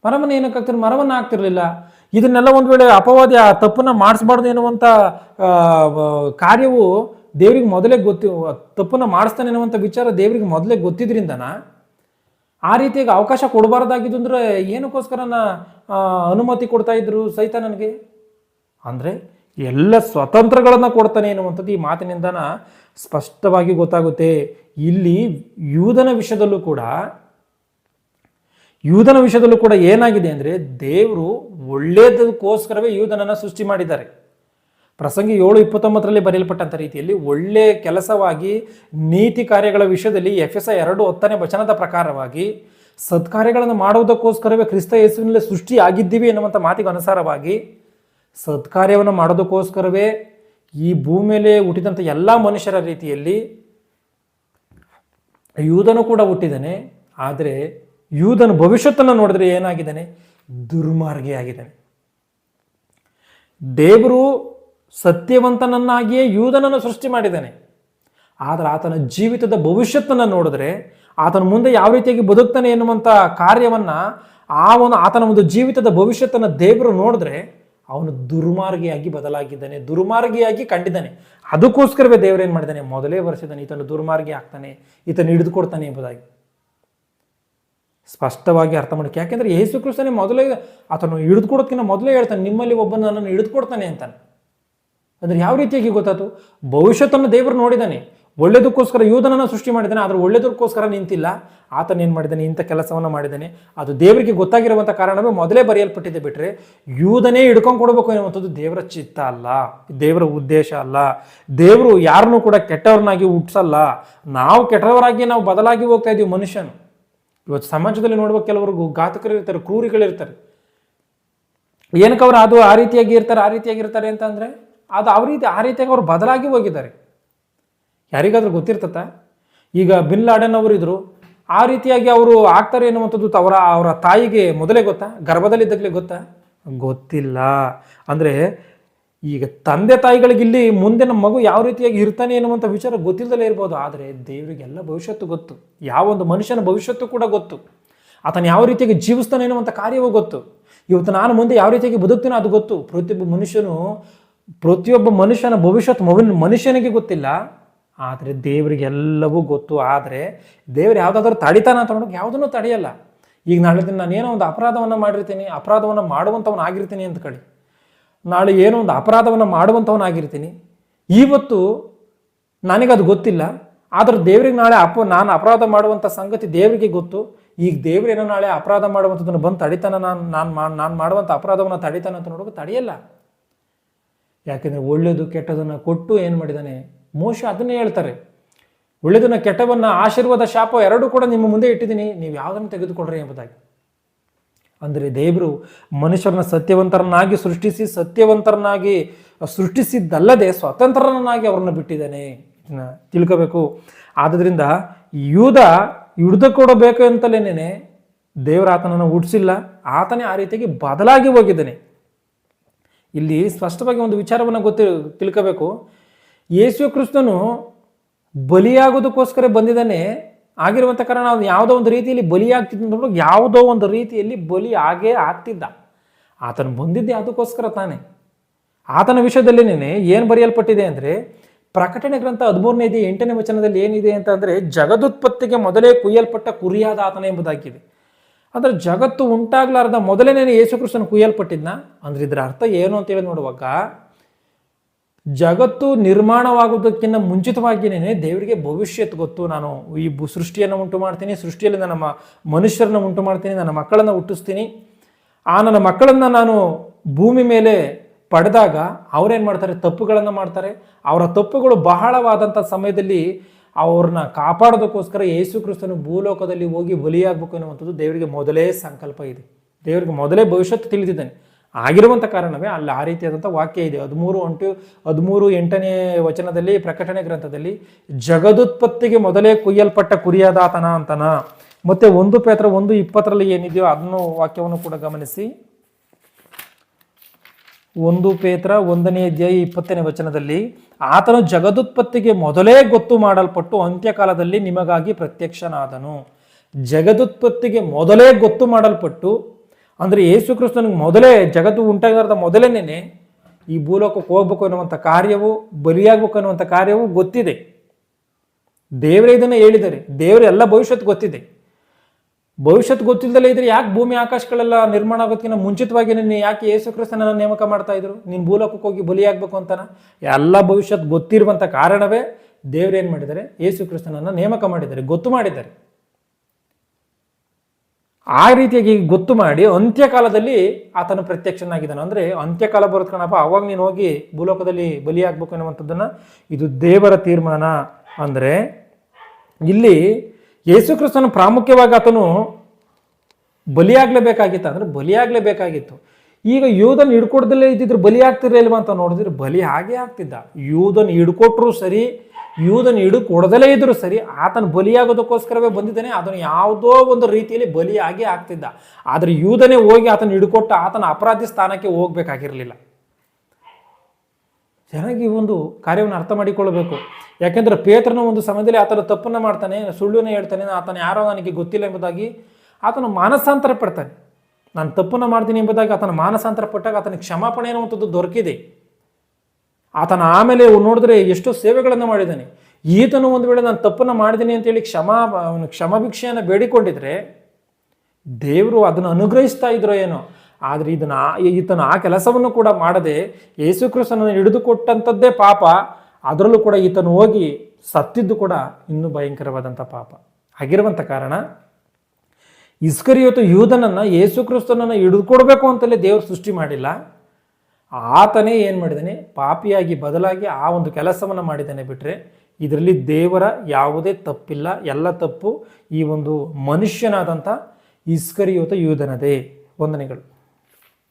ಮರವನ್ನು ಏನಕ್ಕೆ ಮರವನ್ನು ಹಾಕ್ತಿರ್ಲಿಲ್ಲ. ಇದನ್ನೆಲ್ಲ ಒಂದು ವೇಳೆ ಅಪವಾದಿ ಆ ತಪ್ಪನ್ನ ಮಾಡಿಸ್ಬಾರ್ದು ಎನ್ನುವಂಥ ಕಾರ್ಯವು ದೇವ್ರಿಗೆ ಮೊದಲೇ ಗೊತ್ತಿ, ತಪ್ಪನ್ನು ಮಾಡಿಸ್ತಾನೆ ಎನ್ನುವಂಥ ವಿಚಾರ ದೇವರಿಗೆ ಮೊದಲೇ ಗೊತ್ತಿದ್ರಿಂದನ ಆ ರೀತಿಯಾಗಿ ಅವಕಾಶ ಕೊಡಬಾರ್ದಾಗಿದ್ದು ಅಂದರೆ ಏನಕ್ಕೋಸ್ಕರ ಅನುಮತಿ ಕೊಡ್ತಾ ಇದ್ರು ಸಹಿತ ನನಗೆ? ಅಂದರೆ ಎಲ್ಲ ಸ್ವತಂತ್ರಗಳನ್ನು ಕೊಡ್ತಾನೆ ಎನ್ನುವಂಥದ್ದು ಈ ಮಾತಿನಿಂದನ ಸ್ಪಷ್ಟವಾಗಿ ಗೊತ್ತಾಗುತ್ತೆ. ಇಲ್ಲಿ ಯೂಧನ ವಿಷಯದಲ್ಲೂ ಕೂಡ, ಯೂದನ ವಿಷಯದಲ್ಲೂ ಕೂಡ ಏನಾಗಿದೆ ಅಂದರೆ ದೇವರು ಒಳ್ಳೆಯದಕ್ಕೋಸ್ಕರವೇ ಯೂಧನನ್ನು ಸೃಷ್ಟಿ ಮಾಡಿದ್ದಾರೆ. ಪ್ರಸಂಗಿ ಏಳು ಇಪ್ಪತ್ತೊಂಬತ್ತರಲ್ಲಿ ಬರೆಯಲ್ಪಟ್ಟಂಥ ರೀತಿಯಲ್ಲಿ ಒಳ್ಳೆಯ ಕೆಲಸವಾಗಿ ನೀತಿ ಕಾರ್ಯಗಳ ವಿಷಯದಲ್ಲಿ ಎಫ್ ಎಸ್ ಎರಡು ಹತ್ತನೇ ವಚನದ ಪ್ರಕಾರವಾಗಿ ಸತ್ಕಾರ್ಯಗಳನ್ನು ಮಾಡುವುದಕ್ಕೋಸ್ಕರವೇ ಕ್ರಿಸ್ತ ಯೇಸುವಿನಲ್ಲಿ ಸೃಷ್ಟಿ ಆಗಿದ್ದೀವಿ ಎನ್ನುವಂಥ ಮಾತಿಗೆ ಅನುಸಾರವಾಗಿ ಸತ್ಕಾರ್ಯವನ್ನು ಮಾಡೋದಕ್ಕೋಸ್ಕರವೇ ಈ ಭೂಮಿಯಲ್ಲಿ ಹುಟ್ಟಿದಂಥ ಎಲ್ಲ ಮನುಷ್ಯರ ರೀತಿಯಲ್ಲಿ ಯೂದನು ಕೂಡ ಹುಟ್ಟಿದ್ದಾನೆ. ಆದರೆ ಯೂದನು ಭವಿಷ್ಯತ್ತನ್ನು ನೋಡಿದ್ರೆ ಏನಾಗಿದ್ದಾನೆ? ದುರ್ಮಾರ್ಗಿಯಾಗಿದ್ದಾನೆ. ದೇವರು ಸತ್ಯವಂತನನ್ನಾಗಿಯೇ ಯೂದನನ್ನು ಸೃಷ್ಟಿ ಮಾಡಿದ್ದಾನೆ. ಆದರೆ ಆತನ ಜೀವಿತದ ಭವಿಷ್ಯತನ್ನು ನೋಡಿದ್ರೆ ಆತನ ಮುಂದೆ ಯಾವ ರೀತಿಯಾಗಿ ಬದುಕ್ತಾನೆ ಎನ್ನುವಂಥ ಕಾರ್ಯವನ್ನು ಆ ಒಂದು ಆತನ ಒಂದು ಜೀವಿತದ ಭವಿಷ್ಯತನ್ನು ದೇವರು ನೋಡಿದ್ರೆ ಅವನು ದುರ್ಮಾರ್ಗಿಯಾಗಿ ಬದಲಾಗಿದ್ದಾನೆ, ದುರ್ಮಾರ್ಗಿಯಾಗಿ ಕಂಡಿದ್ದಾನೆ. ಅದಕ್ಕೋಸ್ಕರವೇ ದೇವರು ಏನು ಮಾಡಿದ್ದಾನೆ? ಮೊದಲೇ ವರ್ಷದಾನೆ ಈತನು ದುರ್ಮಾರ್ಗಿ ಆಗ್ತಾನೆ, ಈತನು ಹಿಡಿದುಕೊಡ್ತಾನೆ ಎಂಬುದಾಗಿ. ಸ್ಪಷ್ಟವಾಗಿ ಅರ್ಥ ಮಾಡಿ ಯಾಕೆಂದ್ರೆ ಯೇಸು ಕ್ರಿಸ್ತನೇ ಮೊದಲೇ ಆತನು ಹಿಡಿದುಕೊಡೋದಕ್ಕಿಂತ ಮೊದಲೇ ಹೇಳ್ತಾನೆ, ನಿಮ್ಮಲ್ಲಿ ಒಬ್ಬನು ನನ್ನನ್ನು ಹಿಡಿದುಕೊಡ್ತಾನೆ ಅಂತಾನೆ. ಅಂದ್ರೆ ಯಾವ ರೀತಿಯಾಗಿ ಗೊತ್ತಾಯ್ತು? ಭವಿಷ್ಯತನ್ನು ದೇವರು ನೋಡಿದಾನೆ. ಒಳ್ಳೆದಕ್ಕೋಸ್ಕರ ಯೂದನನ್ನು ಸೃಷ್ಟಿ ಮಾಡಿದ್ದಾನೆ ಆದರೆ ಒಳ್ಳೆದಕ್ಕೋಸ್ಕರ ನಿಂತಿಲ್ಲ. ಆತನ ಏನು ಮಾಡಿದ್ದಾನೆ ಇಂಥ ಕೆಲಸವನ್ನು ಮಾಡಿದ್ದಾನೆ ಅದು ದೇವರಿಗೆ ಗೊತ್ತಾಗಿರುವಂಥ ಕಾರಣವೇ ಮೊದಲೇ ಬರೆಯಲ್ಪಟ್ಟಿದೆ ಬಿಟ್ಟರೆ ಯೂಧನೇ ಹಿಡ್ಕೊಂಡು ಕೊಡಬೇಕು ಎನ್ನುವಂಥದ್ದು ದೇವರ ಚಿತ್ತ ಅಲ್ಲ. ದೇವರ ಉದ್ದೇಶ ಅಲ್ಲ. ದೇವರು ಯಾರನ್ನು ಕೂಡ ಕೆಟ್ಟವ್ರನ್ನಾಗಿ ಹುಟ್ಟಿಸಲ್ಲ ನಾವು ಕೆಟ್ಟವರಾಗಿ ನಾವು ಬದಲಾಗಿ ಹೋಗ್ತಾ ಇದ್ದೀವಿ ಮನುಷ್ಯನು. ಇವತ್ತು ಸಮಾಜದಲ್ಲಿ ನೋಡುವ ಕೆಲವರು ಘಾತಕರು ಇರ್ತಾರೆ ಕ್ರೂರಿಗಳಿರ್ತಾರೆ ಏನಕ್ಕೆ ಅವರು ಅದು ಆ ರೀತಿಯಾಗಿ ಇರ್ತಾರೆ, ಆ ರೀತಿಯಾಗಿ ಇರ್ತಾರೆ ಅಂತ ಅಂದರೆ ಅದು ಆ ರೀತಿ, ಆ ರೀತಿಯಾಗಿ ಅವರು ಬದಲಾಗಿ ಹೋಗಿದ್ದಾರೆ. ಯಾರಿಗಾದ್ರೂ ಗೊತ್ತಿರ್ತತ ಈಗ ಬಿನ್ ಲಾಡನ್ ಅವರು ಇದ್ರು ಆ ರೀತಿಯಾಗಿ ಅವರು ಆಗ್ತಾರೆ ಎನ್ನುವಂಥದ್ದು ಅವರ ಅವರ ತಾಯಿಗೆ ಮೊದಲೇ ಗೊತ್ತಾ? ಗರ್ಭದಲ್ಲಿದ್ದಾಗಲೇ ಗೊತ್ತಾ? ಗೊತ್ತಿಲ್ಲ. ಅಂದರೆ ಈಗ ತಂದೆ ತಾಯಿಗಳಿಗೆ ಇಲ್ಲಿ ಮುಂದೆ ನಮ್ಮ ಮಗು ಯಾವ ರೀತಿಯಾಗಿ ಇರ್ತಾನೆ ಎನ್ನುವಂಥ ವಿಚಾರ ಗೊತ್ತಿಲ್ಲದಲೇ ಇರ್ಬೋದು. ಆದರೆ ದೇವರಿಗೆಲ್ಲ ಭವಿಷ್ಯತ್ತು ಗೊತ್ತು. ಯಾವ ಒಂದು ಮನುಷ್ಯನ ಭವಿಷ್ಯತ್ತು ಕೂಡ ಗೊತ್ತು. ಆತನು ಯಾವ ರೀತಿಯಾಗಿ ಜೀವಿಸ್ತಾನೆ ಎನ್ನುವಂಥ ಕಾರ್ಯವೂ ಗೊತ್ತು. ಇವತ್ತು ನಾನು ಮುಂದೆ ಯಾವ ರೀತಿಯಾಗಿ ಬದುಕ್ತೀನೋ ಅದು ಗೊತ್ತು. ಪ್ರತಿಯೊಬ್ಬ ಮನುಷ್ಯನು ಪ್ರತಿಯೊಬ್ಬ ಮನುಷ್ಯನ ಭವಿಷ್ಯತ್ ಮಗನ ಮನುಷ್ಯನಿಗೆ ಗೊತ್ತಿಲ್ಲ. ಆದರೆ ದೇವರಿಗೆಲ್ಲವೂ ಗೊತ್ತು. ಆದರೆ ದೇವ್ರು ಯಾವುದಾದ್ರೂ ತಡಿತಾನ ಅಂತ ನೋಡೋಕೆ ಯಾವುದನ್ನು ತಡೆಯಲ್ಲ. ಈಗ ನಾಳೆ ದಿನ ನಾನು ಏನೋ ಒಂದು ಅಪರಾಧವನ್ನು ಮಾಡಿರ್ತೀನಿ, ಅಪರಾಧವನ್ನು ಮಾಡುವಂಥವನು ಆಗಿರ್ತೀನಿ ಅಂತ ಕಳಿ. ನಾಳೆ ಏನೋ ಒಂದು ಅಪರಾಧವನ್ನು ಮಾಡುವಂಥವನಾಗಿರ್ತೀನಿ ಇವತ್ತು ನನಗದು ಗೊತ್ತಿಲ್ಲ. ಆದ್ರೆ ದೇವ್ರಿಗೆ ನಾಳೆ ಅಪ, ನಾನು ಅಪರಾಧ ಮಾಡುವಂಥ ಸಂಗತಿ ದೇವರಿಗೆ ಗೊತ್ತು. ಈಗ ದೇವ್ರೇನೋ ನಾಳೆ ಅಪರಾಧ ಮಾಡುವಂಥದ್ದನ್ನು ಬಂದು ತಡಿತಾನ ನಾನು ನಾನು ನಾನು ಮಾಡುವಂಥ ಅಪರಾಧವನ್ನು ತಡಿತಾನ ಅಂತ ನೋಡೋಕೆ ತಡೆಯಲ್ಲ. ಯಾಕೆಂದರೆ ಒಳ್ಳೆಯದು ಕೆಟ್ಟದನ್ನು ಕೊಟ್ಟು ಏನು ಮಾಡಿದ್ದಾನೆ ಮೋಶ ಅದನ್ನೇ ಹೇಳ್ತಾರೆ. ಒಳ್ಳೆಯದನ್ನ ಕೆಟ್ಟವನ್ನ ಆಶೀರ್ವಾದ ಶಾಪ ಎರಡೂ ಕೂಡ ನಿಮ್ಮ ಮುಂದೆ ಇಟ್ಟಿದ್ದೀನಿ, ನೀವು ಯಾವುದನ್ನು ತೆಗೆದುಕೊಳ್ಳ್ರಿ ಎಂಬುದಾಗಿ. ಅಂದರೆ ದೇವರು ಮನುಷ್ಯರನ್ನ ಸತ್ಯವಂತರನ್ನಾಗಿ ಸೃಷ್ಟಿಸಿ, ಸತ್ಯವಂತರನ್ನಾಗಿ ಸೃಷ್ಟಿಸಿದ್ದಲ್ಲದೆ ಸ್ವತಂತ್ರರನ್ನಾಗಿ ಅವರನ್ನು ಬಿಟ್ಟಿದ್ದಾನೆ ಇದನ್ನ ತಿಳ್ಕೋಬೇಕು. ಆದ್ದರಿಂದ ಯೂದ ಹಿಡ್ದು ಕೊಡಬೇಕು ಅಂತಲೇನೆ ದೇವರ ಆತನನ್ನು ಹುಟ್ಟಿಸಿಲ್ಲ ಆತನೇ ಆ ರೀತಿಯಾಗಿ ಬದಲಾಗಿ ಹೋಗಿದ್ದಾನೆ. ಇಲ್ಲಿ ಸ್ಪಷ್ಟವಾಗಿ ಒಂದು ವಿಚಾರವನ್ನು ಗೊತ್ತಿ, ತಿಳ್ಕೋಬೇಕು. ಯೇಸು ಕ್ರಿಸ್ತನು ಬಲಿಯಾಗೋದಕ್ಕೋಸ್ಕರ ಬಂದಿದ್ದಾನೆ. ಆಗಿರುವಂಥ ಕಾರಣ ಅವನು ಯಾವುದೋ ಒಂದು ರೀತಿಯಲ್ಲಿ ಬಲಿಯಾಗ್ತಿದ್ದ ಯಾವುದೋ ಒಂದು ರೀತಿಯಲ್ಲಿ ಬಲಿ ಆಗೇ ಆಗ್ತಿದ್ದ. ಆತನು ಬಂದಿದ್ದೆ ಅದಕ್ಕೋಸ್ಕರ ತಾನೆ. ಆತನ ವಿಷಯದಲ್ಲಿನೇ ಏನು ಬರೆಯಲ್ಪಟ್ಟಿದೆ ಅಂದರೆ, ಪ್ರಕಟಣೆ ಗ್ರಂಥ ಹದಿಮೂರನೇ ಇದೆ ಎಂಟನೇ ವಚನದಲ್ಲಿ ಏನಿದೆ ಅಂತ ಅಂದರೆ, ಜಗದುತ್ಪತ್ತಿಗೆ ಮೊದಲೇ ಕುಯ್ಯಲ್ಪಟ್ಟ ಕುರಿಯಾದ ಆತನ ಎಂಬುದಾಗಿದೆ. ಅಂದರೆ ಜಗತ್ತು ಉಂಟಾಗ್ಲಾರ್ದ ಮೊದಲನೇ ಯೇಸು ಕ್ರಿಸ್ತನು ಕುಯ್ಯಲ್ಪಟ್ಟಿದ್ನ? ಅಂದ್ರೆ ಇದರ ಅರ್ಥ ಏನು ಅಂತೇಳಿ ನೋಡುವಾಗ, ಜಗತ್ತು ನಿರ್ಮಾಣವಾಗುವುದಕ್ಕಿಂತ ಮುಂಚಿತವಾಗಿಯೇ ದೇವರಿಗೆ ಭವಿಷ್ಯತ್ ಗೊತ್ತು. ನಾನು ಈ ಸೃಷ್ಟಿಯನ್ನು ಉಂಟು ಮಾಡ್ತೀನಿ ಸೃಷ್ಟಿಯಲ್ಲಿ ನನ್ನ ಮ- ಮನುಷ್ಯರನ್ನ ಉಂಟು ಮಾಡ್ತೀನಿ, ನನ್ನ ಮಕ್ಕಳನ್ನು ಹುಟ್ಟಿಸ್ತೀನಿ. ಆ ನನ್ನ ಮಕ್ಕಳನ್ನು ನಾನು ಭೂಮಿ ಮೇಲೆ ಪಡೆದಾಗ ಅವರೇನು ಮಾಡ್ತಾರೆ? ತಪ್ಪುಗಳನ್ನು ಮಾಡ್ತಾರೆ. ಅವರ ತಪ್ಪುಗಳು ಬಹಳವಾದಂಥ ಸಮಯದಲ್ಲಿ ಅವ್ರನ್ನ ಕಾಪಾಡೋದಕ್ಕೋಸ್ಕರ ಯೇಸು ಕ್ರಿಸ್ತನು ಭೂಲೋಕದಲ್ಲಿ ಹೋಗಿ ಬಲಿಯಾಗಬೇಕು ಅನ್ನುವಂಥದ್ದು ದೇವರಿಗೆ ಮೊದಲೇ ಸಂಕಲ್ಪ ಇದೆ. ದೇವರಿಗೆ ಮೊದಲೇ ಭವಿಷ್ಯತ್ತು ತಿಳಿದಿದ್ದಾನೆ. ಆಗಿರುವಂಥ ಕಾರಣವೇ ಅಲ್ಲಿ ಆ ರೀತಿಯಾದಂಥ ವಾಕ್ಯ ಇದೆ. ಹದಿಮೂರು ಒಂಟು ಹದಿಮೂರು ಎಂಟನೇ ವಚನದಲ್ಲಿ, ಪ್ರಕಟಣೆ ಗ್ರಂಥದಲ್ಲಿ, ಜಗದುತ್ಪತ್ತಿಗೆ ಮೊದಲೇ ಕುಯ್ಯಲ್ಪಟ್ಟ ಕುರಿಯಾದಾತನ ಅಂತನ. ಮತ್ತೆ ಒಂದು ಪೇತ್ರ ಒಂದು ಇಪ್ಪತ್ತರಲ್ಲಿ ಏನಿದೆಯೋ ಅದನ್ನು ವಾಕ್ಯವನ್ನು ಕೂಡ ಗಮನಿಸಿ. ಒಂದು ಪೇತ್ರ ಒಂದನೇ ಅಧ್ಯಾಯ ಇಪ್ಪತ್ತನೇ ವಚನದಲ್ಲಿ, ಆತನು ಜಗದುತ್ಪತ್ತಿಗೆ ಮೊದಲೇ ಗೊತ್ತು ಮಾಡಲ್ಪಟ್ಟು ಅಂತ್ಯಕಾಲದಲ್ಲಿ ನಿಮಗಾಗಿ ಪ್ರತ್ಯಕ್ಷನಾದನು. ಜಗದುತ್ಪತ್ತಿಗೆ ಮೊದಲೇ ಗೊತ್ತು ಮಾಡಲ್ಪಟ್ಟು, ಅಂದರೆ ಯೇಸು ಕ್ರಿಸ್ತನಿಗೆ ಮೊದಲೇ ಜಗತ್ತು ಉಂಟಾಗಿರೋದ ಮೊದಲೇನೆ ಈ ಭೂಲೋಕಕ್ಕೆ ಹೋಗ್ಬೇಕು ಅನ್ನುವಂಥ ಕಾರ್ಯವು, ಬಲಿಯಾಗಬೇಕು ಅನ್ನುವಂಥ ಕಾರ್ಯವು ಗೊತ್ತಿದೆ. ದೇವರೇ ಇದನ್ನು ಹೇಳಿದ್ದಾರೆ. ದೇವರ ಎಲ್ಲ ಭವಿಷ್ಯತ್ ಗೊತ್ತಿದೆ. ಭವಿಷ್ಯತ್ ಗೊತ್ತಿಲ್ಲದಲ್ಲೇ ಇದ್ರೆ ಯಾಕೆ ಭೂಮಿ ಆಕಾಶಗಳೆಲ್ಲ ನಿರ್ಮಾಣ ಆಗೋದಕ್ಕಿಂತ ಮುಂಚಿತವಾಗಿ ನೀನು ಯಾಕೆ ಯೇಸು ಕ್ರಿಸ್ತನನ್ನು ನೇಮಕ ಮಾಡ್ತಾ ಇದ್ರು? ನೀನು ಭೂಲೋಕಕ್ಕೆ ಹೋಗಿ ಬಲಿಯಾಗಬೇಕು ಅಂತಾನ? ಎಲ್ಲ ಭವಿಷ್ಯತ್ ಗೊತ್ತಿರುವಂಥ ಕಾರಣವೇ ದೇವ್ರು ಏನು ಮಾಡಿದ್ದಾರೆ? ಯೇಸು ಕ್ರಿಸ್ತನನ್ನು ನೇಮಕ ಮಾಡಿದ್ದಾರೆ, ಗೊತ್ತು ಮಾಡಿದ್ದಾರೆ. ಆ ರೀತಿಯಾಗಿ ಗೊತ್ತು ಮಾಡಿ ಅಂತ್ಯಕಾಲದಲ್ಲಿ ಆತನು ಪ್ರತ್ಯಕ್ಷನಾಗಿದ್ದಾನೆ. ಅಂದರೆ ಅಂತ್ಯಕಾಲ ಬರುತ್ತೆ ಕಣಪ್ಪ ಅವಾಗ ನೀನು ಹೋಗಿ ಭೂಲೋಕದಲ್ಲಿ ಬಲಿಯಾಗಬೇಕು ಅನ್ನುವಂಥದ್ದನ್ನು ಇದು ದೇವರ ತೀರ್ಮಾನ. ಅಂದರೆ ಇಲ್ಲಿ ಯೇಸು ಕ್ರಿಸ್ತನ ಪ್ರಾಮುಖ್ಯವಾಗಿ ಆತನು ಬಲಿಯಾಗಲೇಬೇಕಾಗಿತ್ತು. ಅಂದರೆ ಬಲಿಯಾಗಲೇಬೇಕಾಗಿತ್ತು. ಈಗ ಯೂದನ್ ಹಿಡ್ಕೊಡ್ದಲ್ಲೇ ಇದ್ದಿದ್ರು ಬಲಿ ಆಗ್ತಿರ್ಲಿಲ್ವ ಅಂತ ನೋಡಿದ್ರೆ ಬಲಿ ಹಾಗೆ ಆಗ್ತಿದ್ದ. ಯೂದನ್ ಹಿಡ್ಕೊಟ್ರು ಸರಿ ಯೂದನ್ ಹಿಡ್ಕೊಡ್ದಲೇ ಇದ್ರು ಸರಿ, ಆತನ ಬಲಿಯಾಗೋದಕ್ಕೋಸ್ಕರವೇ ಬಂದಿದ್ದಾನೆ, ಅದನ್ನು ಯಾವುದೋ ಒಂದು ರೀತಿಯಲ್ಲಿ ಬಲಿಯಾಗಿ ಆಗ್ತಿದ್ದ. ಆದರೆ ಯೂದನೇ ಹೋಗಿ ಆತನ ಹಿಡ್ಕೊಟ್ಟ ಆತನ ಅಪರಾಧಿ ಸ್ಥಾನಕ್ಕೆ ಹೋಗ್ಬೇಕಾಗಿರಲಿಲ್ಲ. ಚೆನ್ನಾಗಿ ಒಂದು ಕಾರ್ಯವನ್ನು ಅರ್ಥ ಮಾಡಿಕೊಳ್ಳಬೇಕು ಯಾಕೆಂದ್ರೆ ಪೇತ್ರನ ಒಂದು ಸಮಯದಲ್ಲಿ ಆತನ ತಪ್ಪನ್ನು ಮಾಡ್ತಾನೆ ಸುಳ್ಳುನೇ ಹೇಳ್ತಾನೆ, ಆತನ ಯಾರೋ ನನಗೆ ಗೊತ್ತಿಲ್ಲ ಎಂಬುದಾಗಿ ಆತನು ಮಾನಸಾಂತರ ಪಡ್ತಾನೆ. ನಾನು ತಪ್ಪನ್ನು ಮಾಡ್ತೀನಿ ಎಂಬುದಾಗಿ ಆತನ ಮಾನಸಾಂತರ ಪಟ್ಟಾಗ ಆತನ ಕ್ಷಮಾಪಣೆ ಅನ್ನುವಂಥದ್ದು ದೊರಕಿದೆ. ಆತನ ಆಮೇಲೆ ನೋಡಿದ್ರೆ ಎಷ್ಟೋ ಸೇವೆಗಳನ್ನು ಮಾಡಿದ್ದಾನೆ. ಈತನು ಒಂದು ವೇಳೆ ನಾನು ತಪ್ಪನ್ನು ಮಾಡಿದ್ದೀನಿ ಅಂತೇಳಿ ಕ್ಷಮಾ ಕ್ಷಮಾಭಿಕ್ಷೆಯನ್ನು ಬೇಡಿಕೊಂಡಿದ್ರೆ ದೇವರು ಅದನ್ನು ಅನುಗ್ರಹಿಸ್ತಾ ಇದ್ರೋ ಏನೋ ಆದರೆ ಇದನ್ನು ಈತನ ಆ ಕೆಲಸವನ್ನು ಕೂಡ ಮಾಡದೆ ಯೇಸುಕ್ರಿಸ್ತನನ್ನು ಹಿಡಿದುಕೊಟ್ಟಂಥದ್ದೇ ಪಾಪ. ಅದರಲ್ಲೂ ಕೂಡ ಈತನು ಹೋಗಿ ಸತ್ತಿದ್ದು ಕೂಡ ಇನ್ನೂ ಭಯಂಕರವಾದಂಥ ಪಾಪ. ಆಗಿರುವಂಥ ಕಾರಣ, ಇಸ್ಕರಿಯೋತು ಯೂಧನನ್ನು ಯೇಸುಕ್ರಿಸ್ತನನ್ನು ಹಿಡಿದುಕೊಡ್ಬೇಕು ಅಂತಲೇ ದೇವರು ಸೃಷ್ಟಿ ಮಾಡಿಲ್ಲ. ಆತನೇ ಏನು ಮಾಡಿದ್ದಾನೆ ಪಾಪಿಯಾಗಿ ಬದಲಾಗಿ ಆ ಒಂದು ಕೆಲಸವನ್ನು ಮಾಡಿದ್ದಾನೆ ಬಿಟ್ಟರೆ ಇದರಲ್ಲಿ ದೇವರ ಯಾವುದೇ ತಪ್ಪಿಲ್ಲ. ಎಲ್ಲ ತಪ್ಪು ಈ ಒಂದು ಮನುಷ್ಯನಾದಂಥ ಇಸ್ಕರಿಯೋತ ಯೂಧನದೇ ವಂದನೆಗಳು.